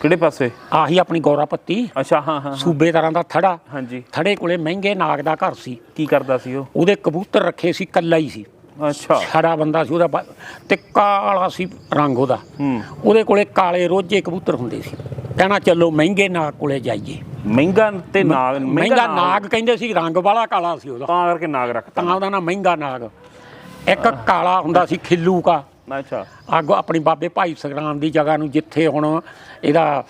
ਕਿਹੜੇ ਪਾਸੇ? ਆਹੀ ਆਪਣੀ ਗੌਰਾ ਪੱਤੀ ਅੱਛਾ ਹਾਂ ਹਾਂ ਸੂਬੇਦਾਰਾਂ ਦਾ ਥੜਾ। ਹਾਂਜੀ। ਥੜੇ ਕੋਲੇ ਮਹਿੰਗੇ ਨਾਗ ਦਾ ਘਰ ਸੀ। ਕੀ ਕਰਦਾ ਸੀ ਉਹ? ਉਹਦੇ ਕਬੂਤਰ ਰੱਖੇ ਸੀ ਕੱਲਾ ਹੀ ਸੀ। ਅੱਛਾ। ਛੜਾ ਬੰਦਾ ਸੀ ਉਹਦਾ ਬ- ਤੇ ਕਾਲਾ ਸੀ ਰੰਗ ਉਹਦਾ। ਹੂੰ। ਉਹਦੇ ਕੋਲੇ ਕਾਲੇ ਰੋਜੇ ਕਬੂਤਰ ਹੁੰਦੇ ਸੀ। ਕਹਿਣਾ ਚੱਲੋ ਮਹਿੰਗੇ ਨਾਗ ਕੋਲੇ ਜਾਈਏ। ਮਹਿੰਗਾ ਤੇ ਨਾਗ ਮਹਿੰਗਾ ਨਾਗ। ਕਹਿੰਦੇ ਸੀ ਰੰਗ ਵਾਲਾ ਕਾਲਾ ਸੀ ਉਹਦਾ। ਤਾਂ ਕਰਕੇ ਨਾਗ ਰੱਖਤਾ। ਤਾਂ ਉਹਦਾ ਨਾਮ ਮਹਿੰਗਾ ਨਾਗ। ਇੱਕ ਕਾਲਾ ਹੁੰਦਾ ਸੀ ਖਿੱਲੂ ਕਾ। ਅੱਛਾ। ਅੱਗੋਂ ਆਪਣੀ ਬਾਬੇ ਭਾਈ ਸਗਰਾਮ ਦੀ ਜਗ੍ਹਾ ਨੂੰ ਜਿੱਥੇ ਹੁਣ ਇਹਦਾ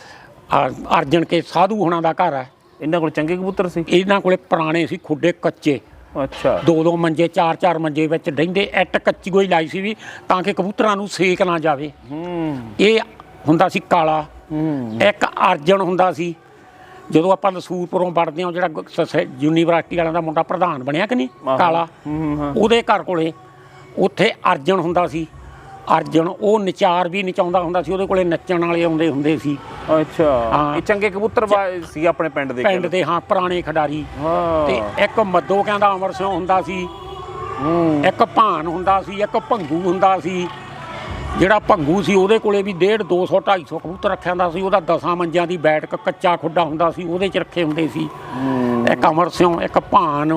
ਆ, ਅਰਜਨ ਕੇ ਸਾਧੂ ਹੋਣਾ ਦਾ ਘਰ ਹੈ। ਇਹਨਾਂ ਕੋਲ ਚੰਗੇ ਕਬੂਤਰ ਸੀ? ਇਹਨਾਂ ਕੋਲੇ ਪੁਰਾਣੇ ਸੀ ਖੁੱਡੇ ਕੱਚੇ। ਅੱਛਾ। ਦੋ ਦੋ ਮੰਜੇ ਚਾਰ ਚਾਰ ਮੰਜੇ ਵਿੱਚ ਰਹਿੰਦੇ ਐਟ ਕੱਚੀ ਕੋਈ ਲਾਈ ਸੀ ਵੀ ਤਾਂ ਕਿ ਕਬੂਤਰਾਂ ਨੂੰ ਸੇਕ ਨਾ ਜਾਵੇ। ਹੂੰ। ਇਹ ਹੁੰਦਾ ਸੀ ਕਾਲਾ। ਹੂੰ। ਇੱਕ ਅਰਜਨ ਹੁੰਦਾ ਸੀ। ਜਦੋਂ ਆਪਾਂ ਲਸੂਰਪੁਰੋਂ ਵੜਦੇ ਹਾਂ ਜਿਹੜਾ ਯੂਨੀਵਰਸਿਟੀ ਵਾਲਿਆਂ ਦਾ ਮੁੰਡਾ ਪ੍ਰਧਾਨ ਬਣਿਆ ਕਿ ਨਹੀਂ। ਕਾਲਾ। ਉਹਦੇ ਘਰ ਕੋਲੇ ਉੱਥੇ ਅਰਜਨ ਹੁੰਦਾ ਸੀ। ਅਰਜਨ ਉਹ ਨਚਾਰ ਵੀ ਨਚਾਉਂਦਾ ਹੁੰਦਾ ਸੀ ਉਹਦੇ ਕੋਲੇ ਨੱਚਣ ਵਾਲੇ ਆਉਂਦੇ ਹੁੰਦੇ ਸੀ। ਅੱਛਾ। ਇਹ ਚੰਗੇ ਕਬੂਤਰ ਸੀ ਆਪਣੇ ਪਿੰਡ ਦੇ ਪਿੰਡ ਦੇ ਹਾਂ ਪੁਰਾਣੇ ਖਿਡਾਰੀ। ਤੇ ਇੱਕ ਮੱਦੋ ਕਹਿੰਦਾ ਅਮਰ ਸਿੰਘ ਹੁੰਦਾ ਸੀ। ਇੱਕ ਭਾਨ ਹੁੰਦਾ ਸੀ ਇੱਕ ਭੰਗੂ ਹੁੰਦਾ ਸੀ। ਜਿਹੜਾ ਭੰਗੂ ਸੀ ਉਹਦੇ ਕੋਲੇ ਵੀ 1.5 200 250 ਕਬੂਤਰ ਰੱਖਿਆ ਹੁੰਦਾ ਸੀ। ਉਹਦਾ ਦਸਾਂ ਮੰਜਿਆਂ ਦੀ ਬੈਠਕ ਕੱਚਾ ਖੁੱਡਾ ਹੁੰਦਾ ਸੀ ਉਹਦੇ 'ਚ ਰੱਖੇ ਹੁੰਦੇ ਸੀ। ਇੱਕ ਅਮਰ ਸਿੰਘ ਇੱਕ ਭਾਨ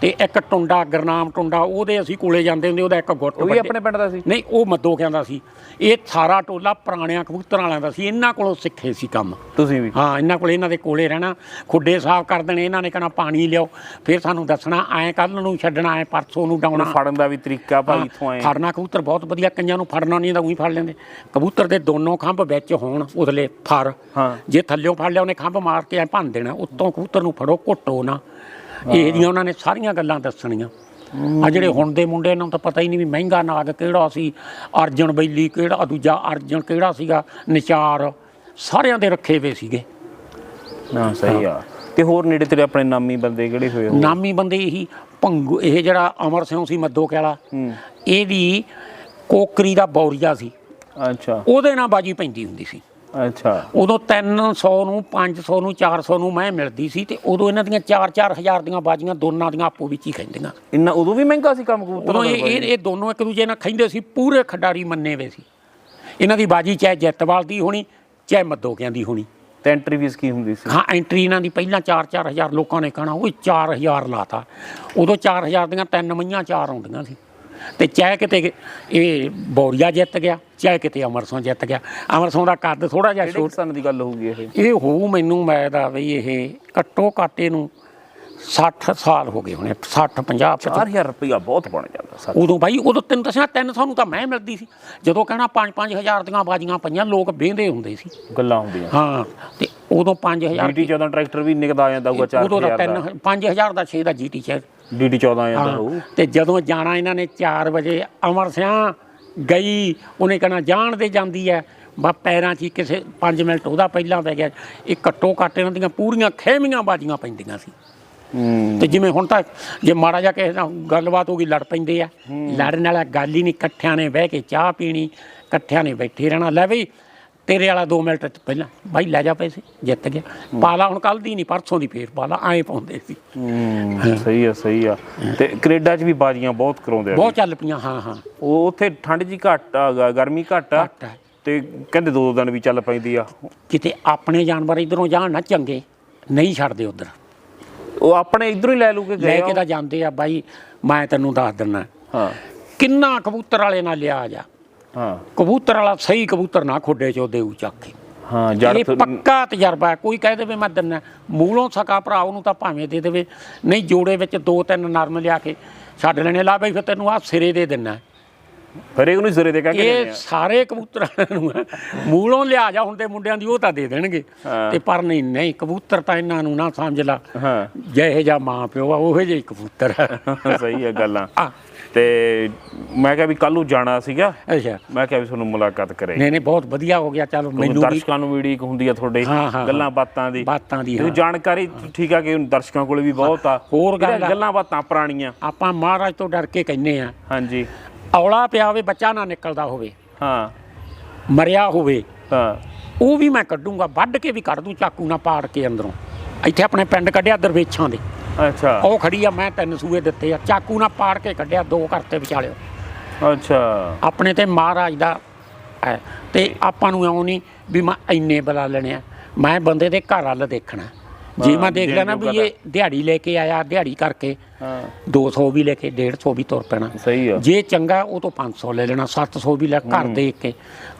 ਤੇ ਇੱਕ ਟੁੰਡਾ ਗਰਨਾਮ ਟੁੰਡਾ ਉਹਦੇ ਅਸੀਂ ਕੋਲੇ ਜਾਂਦੇ ਹੁੰਦੇ ਉਹਦਾ ਇੱਕ ਗੁੱਟ ਉਹ ਵੀ ਆਪਣੇ ਪਿੰਡ ਦਾ ਸੀ? ਨਹੀਂ ਉਹ ਮੱਦੋ ਕਹਿੰਦਾ ਸੀ। ਇਹ ਸਾਰਾ ਟੋਲਾ ਪੁਰਾਣਿਆਂ ਕਬੂਤਰਾਂ ਵਾਲਿਆਂ ਦਾ ਸੀ। ਇਹਨਾਂ ਕੋਲੋਂ ਸਿੱਖੇ ਸੀ ਕੰਮ। ਤੁਸੀਂ ਵੀ? ਹਾਂ ਇਹਨਾਂ ਕੋਲ ਇਹਨਾਂ ਦੇ ਕੋਲੇ ਰਹਿਣਾ। ਖੁੱਡੇ ਸਾਫ਼ ਕਰ ਦੇਣੇ ਇਹਨਾਂ ਨੇ ਕਹਿਣਾ ਪਾਣੀ ਲਿਆਓ। ਫਿਰ ਸਾਨੂੰ ਦੱਸਣਾ ਐਂ ਕੱਲ ਨੂੰ ਛੱਡਣਾ ਐ ਪਰਸੋਂ ਨੂੰ ਡਾਉਣਾ। ਫੜਨ ਦਾ ਵੀ ਤਰੀਕਾ ਭਾਈ ਇਥੋਂ ਆਏ। ਫੜਨਾ ਕਬੂਤਰ ਬਹੁਤ ਵਧੀਆ ਕਈਆਂ ਨੂੰ ਫੜਨਾ ਨਹੀਂ ਤਾਂ ਉਹੀ ਫੜ ਲੈਂਦੇ। ਕਬੂਤਰ ਦੇ ਦੋਨੋਂ ਖੰਭ ਵਿੱਚ ਹੋਣ ਉਦਲੇ ਫਰ ਹਾਂ। ਜੇ ਥੱਲਿਓਂ ਫੜ ਲਿਆ ਉਹਨੇ ਖੰਭ ਮਾਰ ਕੇ ਐ ਭੰਨ ਦੇਣਾ। ਉੱਤੋਂ ਕਬੂਤਰ ਨੂੰ ਫੜੋ ਘੁੱਟੋ ਨਾ। ਇਹ ਜੀਆਂ ਉਹਨਾਂ ਨੇ ਸਾਰੀਆਂ ਗੱਲਾਂ ਦੱਸਣੀਆਂ। ਆ ਜਿਹੜੇ ਹੁਣ ਦੇ ਮੁੰਡੇ ਨੂੰ ਤਾਂ ਪਤਾ ਹੀ ਨਹੀਂ ਵੀ ਮਹਿੰਗਾ ਨਾਗ ਕਿਹੜਾ ਸੀ ਅਰਜਨ ਬੈਲੀ ਕਿਹੜਾ ਦੂਜਾ ਅਰਜਨ ਕਿਹੜਾ ਸੀਗਾ ਨਿਚਾਰ ਸਾਰਿਆਂ ਦੇ ਰੱਖੇ ਵੇ ਸੀਗੇ। ਨਾ ਸਹੀ ਆ। ਤੇ ਹੋਰ ਨੇੜੇ ਤੇਰੇ ਆਪਣੇ ਨਾਮੀ ਬੰਦੇ ਕਿਹੜੇ ਹੋਏ ਹੋ ਨਾਮੀ ਬੰਦੇ ਇਹੀ ਭੰਗੂ ਇਹ ਜਿਹੜਾ ਅਮਰ ਸਿੰਘ ਸੀ ਮੱਦੋ ਕੈਲਾ ਹੂੰ। ਇਹਦੀ ਕੋਕਰੀ ਦਾ ਬੌਰੀਆ ਸੀ। ਅੱਛਾ। ਉਹਦੇ ਨਾਲ ਬਾਜੀ ਪੈਂਦੀ ਹੁੰਦੀ ਸੀ। ਅੱਛਾ। ਉਦੋਂ 300 ਨੂੰ 500 ਨੂੰ 400 ਨੂੰ ਮੈਂ ਮਿਲਦੀ ਸੀ ਤੇ ਉਦੋਂ ਇਹਨਾਂ ਦੀਆਂ 4-4 ਹਜ਼ਾਰ ਦੀਆਂ ਬਾਜੀਆਂ ਦੋਨਾਂ ਦੀਆਂ ਆਪੋ ਵਿੱਚ ਹੀ ਖੈਂਦੀਆਂ ਇੰਨਾ ਉਦੋਂ ਵੀ ਮਹਿੰਗਾ ਸੀ ਕੰਮ ਕਬੂਤਰ ਉਦੋਂ ਇਹ ਇਹ ਦੋਨੋਂ ਇੱਕ ਦੂਜੇ ਨਾਲ ਖੈਂਦੇ ਸੀ ਪੂਰੇ ਖਿਡਾਰੀ ਮੰਨੇ ਵੇ ਸੀ। ਇਹਨਾਂ ਦੀ ਬਾਜੀ ਚਾਹੇ ਜੈਤਵਾਲ ਦੀ ਹੋਣੀ ਚਾਹੇ ਮੱਦੋਕਿਆਂ ਦੀ ਹੋਣੀ। ਤੇ ਐਂਟਰੀ ਫੀਸ ਕੀ ਹੁੰਦੀ ਸੀ? ਹਾਂ ਐਂਟਰੀ ਇਹਨਾਂ ਦੀ ਪਹਿਲਾਂ 4-4 ਹਜ਼ਾਰ ਲੋਕਾਂ ਨੇ ਕਹਣਾ ਉਹ 4000 ਲਾਤਾ। ਉਦੋਂ 4000 ਦੀਆਂ ਤਿੰਨ ਮਈਆਂ ਚਾਰ ਆਉਂਦੀਆਂ ਸੀ। ਤੇ ਚਾਹੇ ਕਿਤੇ ਇਹ ਬੌਰੀਆ ਜਿੱਤ ਗਿਆ ਚਾਹੇ ਕਿਤੇ ਅਮਰਸੋਂ ਜਿੱਤ ਗਿਆ। ਅਮਰਸੋਂ ਦਾ ਕੱਦ ਥੋੜਾ ਜਿਹਾ ਛੋਟ ਸਨ ਦੀ ਗੱਲ ਹੋਊਗੀ ਇਹ? ਇਹ ਹੋਊ ਮੈਨੂੰ ਮੈਂ ਦਾ ਵੀ ਇਹ ਘੱਟੋ ਘਾਟੇ ਨੂੰ 60 ਸਾਲ ਹੋ ਗਏ ਹੁਣੇ 60 50 4000 ਰੁਪਇਆ ਬਹੁਤ ਬਣ ਜਾਂਦਾ ਉਦੋਂ ਭਾਈ ਉਦੋਂ ਤਿੰਨ ਦੱਸਿਆ ਤਿੰਨ ਸਾਨੂੰ ਤਾਂ ਮੈਂ ਮਿਲਦੀ ਸੀ। ਜਦੋਂ ਕਹਿਣਾ 5-5000 ਦੀਆਂ ਬਾਜੀਆਂ ਪਈਆਂ ਲੋਕ ਵੇਂਦੇ ਹੁੰਦੇ ਸੀ। ਗੱਲਾਂ ਹੁੰਦੀਆਂ। ਹਾਂ ਤੇ ਉਦੋਂ 5000 ਜੀਟੀ 14 ਟਰੈਕਟਰ ਵੀ ਨਿਕਦਾ ਆ ਜਾਂਦਾ ਹੋਊਗਾ 4000 ਉਦੋਂ 5000 ਦਾ। 6 ਦਾ ਜੀਟੀ 6 ਡੀਡੀ 14 ਆ ਜਾਂਦਾ ਹੋਊ। ਤੇ ਜਦੋਂ ਜਾਣਾ ਇਹਨਾਂ ਨੇ 4 ਵਜੇ ਅਮਰ ਸਿਆਂ ਗਈ ਉਹਨੇ ਕਹਣਾ ਜਾਣ ਦੇ ਜਾਂਦੀ ਹੈ। ਬਾ ਪੈਰਾਂ 'ਚ ਹੀ ਕਿਸੇ 5 ਮਿੰਟ ਉਹਦਾ ਪਹਿਲਾਂ ਪੈ ਗਿਆ। ਇਹ ਘੱਟੋ ਘੱਟ ਇਹਨਾਂ ਦੀਆਂ ਪੂਰੀਆਂ ਖੇਮੀਆਂ ਬਾਜੀਆਂ ਪੈਂਦੀਆਂ ਸੀ। ਤੇ ਜਿਵੇਂ ਹੁਣ ਤਾਂ ਜੇ ਮਾੜਾ ਜਿਹਾ ਕਿਸੇ ਨਾਲ ਗੱਲਬਾਤ ਹੋ ਗਈ ਲੜ ਪੈਂਦੇ ਆ। ਲੜਨ ਵਾਲਾ ਗੱਲ ਹੀ ਨਹੀਂ ਇਕੱਠਿਆਂ ਨੇ ਬਹਿ ਕੇ ਚਾਹ ਪੀਣੀ ਇਕੱਠਿਆਂ ਨੇ ਬੈਠੇ ਰਹਿਣਾ। ਲੈ ਵੀ ਤੇਰੇ ਵਾਲਾ 2 ਮਿੰਟ ਪਹਿਲਾਂ। ਬਾਈ ਲੈ ਜਾ ਪੈਸੇ ਜਿੱਤ ਗਿਆ। ਪਾਲਾ ਹੁਣ ਕੱਲ ਦੀ ਨਹੀਂ ਪਰਸੋਂ ਦੀ ਫੇਰ ਪਾਲਾ ਐਂ ਪਾਉਂਦੇ ਸੀ। ਸਹੀ ਆ ਸਹੀ ਆ। ਤੇ ਕੈਨੇਡਾ 'ਚ ਵੀ ਬਾਜੀਆਂ ਬਹੁਤ ਕਰਾਉਂਦੇ ਆ ਬਹੁਤ ਚੱਲ ਪਈਆਂ ਹਾਂ ਹਾਂ। ਉਹ ਉੱਥੇ ਠੰਡ ਜੀ ਘੱਟ ਆ ਗਰਮੀ ਘੱਟ ਆ। ਤੇ ਕਹਿੰਦੇ ਦੋ ਦੋ ਦਿਨ ਵੀ ਚੱਲ ਪੈਂਦੀ ਆ। ਕਿਤੇ ਆਪਣੇ ਜਾਨਵਰ ਇਧਰੋਂ ਜਾਣ ਨਾ ਚੰਗੇ ਨਹੀਂ ਛੱਡਦੇ ਉਧਰ। ਉਹ ਆਪਣੇ ਇਧਰੋਂ ਹੀ ਲੈ ਲੂ ਕੇ ਲੈ ਗਏ ਕੇ। ਤਾਂ ਜਾਂਦੇ ਆ ਬਾਈ ਮੈਂ ਤੈਨੂੰ ਦੱਸ ਦਿੰਨਾ। ਹਾਂ। ਕਿੰਨਾ ਕਬੂਤਰ ਵਾਲੇ ਨਾਲ ਲਿਆ ਜਾ। ਹਾਂ। ਕਬੂਤਰ ਵਾਲਾ ਸਹੀ ਕਬੂਤਰ ਨਾ ਖੋਡੇ ਚੋਂ ਦੇਊ ਚੱਕ ਕੇ। ਹਾਂ ਜੜ ਇਹ ਪੱਕਾ ਤਜਰਬਾ ਹੈ। ਕੋਈ ਕਹਿ ਦੇਵੇ ਮੈਂ ਦਿੰਨਾ। ਮੂਲੋਂ ਸਕਾ ਭਰਾ ਉਹਨੂੰ ਤਾਂ ਭਾਵੇਂ ਦੇ ਦੇਵੇ। ਨਹੀਂ ਜੋੜੇ ਵਿੱਚ ਦੋ ਤਿੰਨ ਨਰਮ ਲਿਆ ਕੇ ਛੱਡ ਲੈਣੇ। ਲਾ ਬਈ ਫਿਰ ਤੈਨੂੰ ਆ ਸਿਰੇ ਦੇ ਦਿੰਨਾ। ਫਿਰ ਇਹ ਨੂੰ ਸਿਰੇ ਤੇ ਕਹਿ ਕੇ ਇਹ। ਸਾਰੇ ਕਬੂਤਰਾਂ ਨੂੰ। ਮੂਲੋਂ ਲਿਆ ਜਾ ਹੁੰਦੇ ਮੁੰਡਿਆਂ ਦੀ ਉਹ ਤਾਂ ਦੇ ਦੇਣਗੇ। ਤੇ ਪਰ ਨਹੀਂ ਨਹੀਂ ਕਬੂਤਰ ਤਾਂ ਇਹਨਾਂ ਨੂੰ ਨਾ ਸਮਝ ਲਾ। ਹਾਂ। ਜਿਹੇ ਜਾ ਮਾਂ ਪਿਓ ਆ ਉਹੇ ਜਿਹੇ ਕਬੂਤਰ [LAUGHS] ਸਹੀ ਹੈ ਗੱਲਾਂ। ਆ, ਤੇ ਮੈਂ ਕਿਹਾ ਵੀ ਕੱਲ ਨੂੰ ਜਾਣਾ ਸੀਗਾ। ਅੱਛਾ। ਮੈਂ ਕਿਹਾ ਵੀ ਤੁਹਾਨੂੰ ਮੁਲਾਕਾਤ ਕਰੇ। ਨਹੀਂ ਨਹੀਂ ਬਹੁਤ ਵਧੀਆ ਹੋ ਗਿਆ। ਚਲ ਮੈਨੂੰ ਦਰਸ਼ਕਾਂ ਨੂੰ ਵੀਡੀਓ ਇੱਕ ਹੁੰਦੀ ਆ ਤੁਹਾਡੇ ਗੱਲਾਂ ਬਾਤਾਂ ਦੀ। ਬਾਤਾਂ ਦੀ ਹਾਂ। ਜਾਣਕਾਰੀ ਠੀਕ ਆ ਕਿ ਦਰਸ਼ਕਾਂ ਕੋਲੇ ਵੀ ਬਹੁਤ ਆ। ਹੋਰ ਗੱਲ ਬਾਤਾਂ ਪੁਰਾਣੀਆਂ। ਆਪਾਂ ਮਹਾਰਾਜ ਤੋਂ ਡਰ ਕੇ ਕਹਿੰਨੇ ਆ। ਹਾਂਜੀ। ਔਲਾ ਪਿਆ ਹੋਵੇ ਬੱਚਾ ਨਾ ਨਿਕਲਦਾ ਹੋਵੇ। ਹਾਂ। ਮਰਿਆ ਹੋਵੇ। ਹਾਂ। ਉਹ ਵੀ ਮੈਂ ਕੱਢੂੰਗਾ ਵੱਢ ਕੇ ਵੀ ਕੱਢ ਦੂੰ ਚਾਕੂ ਨਾਲ ਪਾੜ ਕੇ ਅੰਦਰੋਂ। ਇੱਥੇ ਆਪਣੇ ਪਿੰਡ ਕੱਢਿਆ ਦਰਵੇਛਾਂ ਦੇ। ਅੱਛਾ। ਉਹ ਖੜੀ ਆ ਮੈਂ ਤਿੰਨ ਸੂਏ ਦਿੱਤੇ ਆ। ਚਾਕੂ ਨਾਲ ਪਾੜ ਕੇ ਕੱਢਿਆ ਦੋ ਘਰ ਤੇ ਵਿਚਾਲਿਓ। ਅੱਛਾ। ਆਪਣੇ ਤੇ ਮਹਾਰਾਜ ਦਾ ਹੈ। ਤੇ ਆਪਾਂ ਨੂੰ ਇਉਂ ਨਹੀਂ ਵੀ ਮੈਂ ਇੰਨੇ ਬੁਲਾ ਲੈਣੇ ਆ। ਮੈਂ ਬੰਦੇ ਦੇ ਘਰ ਵੱਲ ਦੇਖਣਾ। ਜੇ ਮੈਂ ਦੇਖ ਦੇਣ ਲੈਣਾ ਵੀ ਇਹ ਦਿਹਾੜੀ ਲੈ ਕੇ ਆਇਆ ਦਿਹਾੜੀ ਕਰਕੇ ਹਾਂ। 200 ਵੀ ਲੈ ਕੇ 150 ਵੀ ਤੁਰ ਪੈਣਾ। ਸਹੀ ਆ। ਜੇ ਚੰਗਾ ਉਹ ਤੋਂ 500 ਲੈ ਲੈਣਾ 700 ਵੀ ਲੈ ਘਰ ਦੇਖ ਕੇ।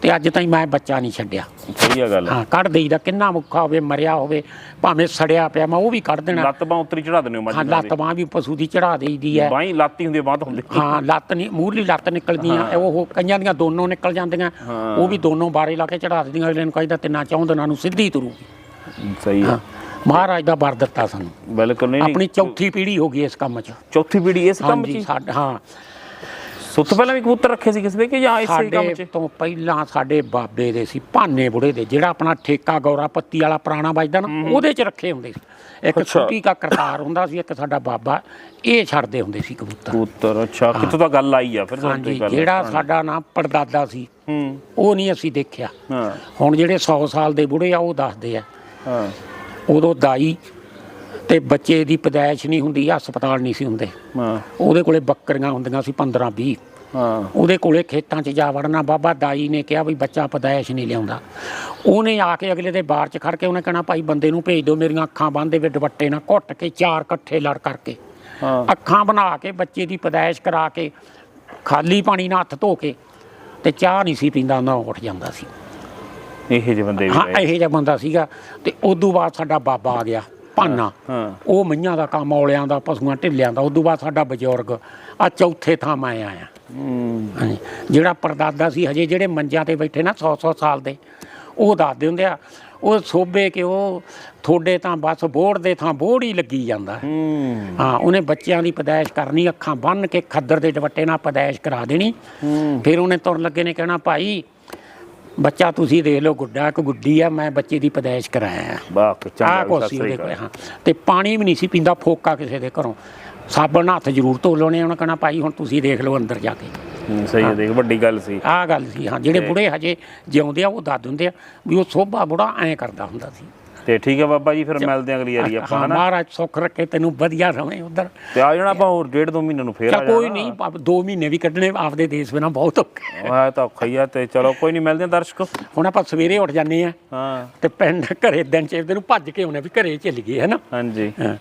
ਤੇ ਅੱਜ ਤਾਈਂ ਮੈਂ ਬੱਚਾ ਨਹੀਂ ਛੱਡਿਆ। ਸਹੀ ਆ ਗੱਲ। ਹਾਂ ਕੱਢ ਦੇਈਦਾ ਕਿੰਨਾ ਮੁੱਖਾ ਹੋਵੇ ਮਰਿਆ ਹੋਵੇ ਭਾਵੇਂ ਸੜਿਆ ਪਿਆ ਮੈਂ ਉਹ ਵੀ ਕੱਢ ਦੇਣਾ। ਲੱਤ ਬਾਹ ਉੱਤਰੀ ਚੜਾ ਦਿੰਦੇ ਹੋ ਲੱਤ ਬਾਂਹ ਵੀ ਪਸ਼ੂ ਦੀ ਚੜਾ ਦੇਈਦੀ ਹੈ। ਬਾਈ ਲਾਤੀ ਹੁੰਦੀ ਬਾਤ ਹੁੰਦੀ ਹਾਂ ਲੱਤ ਨਹੀਂ ਮੂਰਲੀ ਲੱਤ ਨਿਕਲਦੀਆਂ ਉਹ ਕਈਆਂ ਦੀਆਂ ਦੋਨੋਂ ਨਿਕਲ ਜਾਂਦੀਆਂ। ਉਹ ਵੀ ਦੋਨੋਂ ਬਾਰੇ ਲਾ ਕੇ ਚੜਾ ਦਿੰਦੀਆਂ। ਅਗਲੇ ਨੂੰ ਕਹਿੰਦਾ ਤਿੰਨਾਂ ਚੌਂਦਨਾਂ ਨੂੰ ਸਿੱਧੀ ਤੁਰੂ ਸਹੀ ਆ। ਮਹਾਰਾਜ ਦਾ ਵਰ ਦਿੱਤਾ ਸਾਨੂੰ। ਬਿਲਕੁਲ ਨਹੀਂ ਆਪਣੀ ਚੌਥੀ ਪੀੜ੍ਹੀ ਹੋ ਗਈ ਇਸ ਕੰਮ 'ਚ। ਚੌਥੀ ਪੀੜੀ ਇਸ ਕੰਮ ਹਾਂਜੀ 'ਚ ਸਾਡ ਹਾਂ। ਸੁੱਤ ਪਹਿਲਾਂ ਵੀ ਕਬੂਤਰ ਰੱਖੇ ਸੀ ਕਿਸੇ ਦੇ ਕਿ ਜਾਂ ਇਸੇ ਕੰਮ ਸਾਡੇ 'ਚ? ਤੋਂ ਪਹਿਲਾਂ ਸਾਡੇ ਬਾਬੇ ਦੇ ਸੀ ਭਾਨੇ ਬੁੜੇ ਦੇ ਜਿਹੜਾ ਆਪਣਾ ਠੇਕਾ ਗੌਰਾ ਪੱਤੀ ਵਾਲਾ ਪੁਰਾਣਾ ਵੱਜਦਾ ਨਾ ਉਹਦੇ 'ਚ ਰੱਖੇ ਹੁੰਦੇ ਸੀ। ਇੱਕ। ਛੋਟੀ ਕਾ ਕਰਤਾਰ ਹੁੰਦਾ ਸੀ ਇੱਕ ਸਾਡਾ ਬਾਬਾ ਇਹ ਛੱਡਦੇ ਹੁੰਦੇ ਸੀ ਕਬੂਤਰ। ਕਬੂਤਰ ਅੱਛਾ ਕਿੱਥੋਂ ਤਾਂ ਗੱਲ ਆਈ ਆ ਫਿਰ ਤੁਹਾਡੇ ਹਾਂਜੀ ਗੱਲ ਜਿਹੜਾ ਸਾਡਾ ਨਾਮ ਪੜਦਾਦਾ ਸੀ ਹੂੰ। ਉਹ ਨਹੀਂ ਅਸੀਂ ਦੇਖਿਆ। ਹਾਂ। ਹੁਣ ਜਿਹੜੇ 100 ਸਾਲ ਦੇ ਬੁੜੇ ਆ ਉਹ ਦੱਸਦੇ ਆ। ਹਾਂ। ਉਦੋਂ ਦਾਈ ਤੇ ਬੱਚੇ ਦੀ ਪਦਾਇਸ਼ ਨਹੀਂ ਹੁੰਦੀ ਹਸਪਤਾਲ ਨਹੀਂ ਸੀ ਹੁੰਦੇ। ਹਾਂ। ਉਹਦੇ ਕੋਲੇ ਬੱਕਰੀਆਂ ਹੁੰਦੀਆਂ ਸੀ 15 20 ਹਾਂ। ਉਹਦੇ ਕੋਲੇ ਖੇਤਾਂ 'ਚ ਜਾ ਵੜਨਾ ਬਾਬਾ ਦਾਈ ਨੇ ਕਿਹਾ ਵੀ ਬੱਚਾ ਪਦਾਇਸ਼ ਨਹੀਂ ਲਿਆਉਂਦਾ। ਉਹਨੇ ਆ ਕੇ ਅਗਲੇ ਦੇ ਬਾਰ 'ਚ ਖੜ ਕੇ ਉਹਨੇ ਕਹਿਣਾ ਭਾਈ ਬੰਦੇ ਨੂੰ ਭੇਜ ਦਿਓ ਮੇਰੀਆਂ ਅੱਖਾਂ ਬੰਦ ਦੇ ਦੁਪੱਟੇ ਨਾਲ ਘੁੱਟ ਕੇ ਚਾਰ ਇਕੱਠੇ ਲੜ ਕਰਕੇ। ਹਾਂ। ਅੱਖਾਂ ਬਣਾ ਕੇ ਬੱਚੇ ਦੀ ਪਦਾਇਸ਼ ਕਰਾ ਕੇ ਖਾਲੀ ਪਾਣੀ ਨਾਲ ਹੱਥ ਧੋ ਕੇ ਤੇ ਚਾਹ ਨਹੀਂ ਸੀ ਪੀਂਦਾ ਨਾ ਉੱਠ ਜਾਂਦਾ ਸੀ। ਇਹ ਜਿਹੇ ਬੰਦੇ ਵੀ ਹਾਂ ਰਹੇ। ਇਹੋ ਜਿਹਾ ਬੰਦਾ ਸੀਗਾ ਤੇ ਉਦੋਂ ਬਾਅਦ ਸਾਡਾ ਬਾਬਾ ਆ ਗਿਆ ਭਾਨਾ। ਹਾਂ ਉਹ ਮਈਆਂ ਦਾ ਕੰਮ ਔਲਿਆਂ ਦਾ ਪਸ਼ੂਆਂ ਢਿੱਲਿਆਂ ਦਾ। ਉਦੋਂ ਬਾਅਦ ਸਾਡਾ ਬਜ਼ੁਰਗ ਆ ਚੌਥੇ ਥਾਂ ਮੈਂ ਆਇਆ। ਹੂੰ। ਹਾਂਜੀ ਜਿਹੜਾ ਪਰਦਾਦਾ ਸੀ ਹਜੇ ਜਿਹੜੇ ਮੰਜਿਆਂ ਤੇ ਬੈਠੇ ਨਾ 100-100 ਸਾਲ ਦੇ ਉਹ ਦੱਸਦੇ ਹੁੰਦੇ ਆ ਉਹ ਸੋਭੇ ਕਿ ਉਹ ਥੋੜੇ ਤਾਂ ਬਸ ਬੋੜ ਦੇ ਥਾਂ ਬੋੜ ਹੀ ਲੱਗੀ ਜਾਂਦਾ। ਹੂੰ। ਹਾਂ ਉਹਨੇ ਬੱਚਿਆਂ ਦੀ ਪਦਾਇਸ਼ ਕਰਨੀ ਅੱਖਾਂ ਬੰਨ ਕੇ ਖੱਦਰ ਦੇ ਦੁਪੱਟੇ ਨਾਲ ਪਦਾਇਸ਼ ਕਰਾ ਦੇਣੀ। ਫਿਰ ਉਹਨੇ ਤੁਰਨ ਲੱਗੇ ਨੇ ਕਹਿਣਾ ਭਾਈ ਬੱਚਾ ਤੁਸੀਂ ਦੇਖ ਲਓ ਗੁੱਡਾ ਕਿ ਗੁੱਡੀ ਆ ਮੈਂ ਬੱਚੇ ਦੀ ਪਦਾਇਸ਼ ਕਰਾਇਆ ਵਾਹ ਆ ਚੰਗਾ ਕੋ ਸਤਿ ਸੀ ਸ੍ਰੀ ਉਹਦੇ ਕੋਲ ਹਾਂ ਤੇ ਪਾਣੀ ਵੀ ਨਹੀਂ ਸੀ ਪੀਂਦਾ ਫੋਕਾ ਕਿਸੇ ਦੇ ਘਰੋਂ। ਸਾਬਣ ਨਾਲ ਹੱਥ ਜ਼ਰੂਰ ਧੋ ਲੈਣੇ ਉਹਨਾਂ ਕਹਿਣਾ ਭਾਈ ਹੁਣ ਤੁਸੀਂ ਦੇਖ ਲਓ ਅੰਦਰ ਜਾ ਕੇ। ਸਹੀ ਹੈ ਦੇਖ ਵੱਡੀ ਗੱਲ ਸੀ। ਆਹ ਗੱਲ ਸੀ ਹਾਂ ਜਿਹੜੇ ਬੁੜੇ ਹਜੇ ਜਿਉਂਦੇ ਆ ਉਹ ਦੱਸ ਦਿੰਦੇ ਆ ਵੀ ਉਹ ਸੋਭਾ ਬੁੜਾ ਐਂ ਕਰਦਾ ਹੁੰਦਾ ਸੀ। ਤੇ ਠੀਕ ਹੈ ਬਾਬਾ ਜੀ ਫਿਰ ਮਿਲਦੇ ਆਂ ਅਗਲੀ ਵਾਰੀ ਆਪਾਂ ਹਾਂ ਹਨਾ? ਮਹਾਰਾਜ ਸੁੱਖ ਰੱਖੇ ਤੈਨੂੰ ਵਧੀਆ ਰਵੇਂ ਉਧਰ। ਤੇ ਆ ਜਾਣਾ ਆਪਾਂ ਹੋਰ ਡੇਢ ਦੋ ਮਹੀਨੇ ਨੂੰ ਫੇਰ ਆ ਜਾਣਾ ਕੋਈ ਨਹੀਂ ਪ- ਦੋ ਮਹੀਨੇ ਵੀ ਕੱਢਣੇ ਆਪਦੇ ਦੇਸ਼ ਬਿਨਾ ਬਹੁਤ ਔਖੇ ਆ। ਤਾਂ ਔਖਾ ਹੀ ਆ ਤੇ ਚਲੋ ਕੋਈ ਨਹੀਂ ਮਿਲਦੇ ਆਂ ਦਰਸ਼ਕੋ। ਹੁਣ ਆਪਾਂ ਸਵੇਰੇ ਉੱਠ ਜਾਂਦੇ ਆ ਹਾਂ। ਤੇ ਪਿੰਡ ਘਰੇ ਦਿਨ ਚ ਨੂੰ ਭੱਜ ਕੇ ਆਉਣੇ ਵੀ ਘਰੇ ਚੱਲ ਗਏ ਹੈ ਨਾ ਹਾਂਜੀ। ਹਾਂ।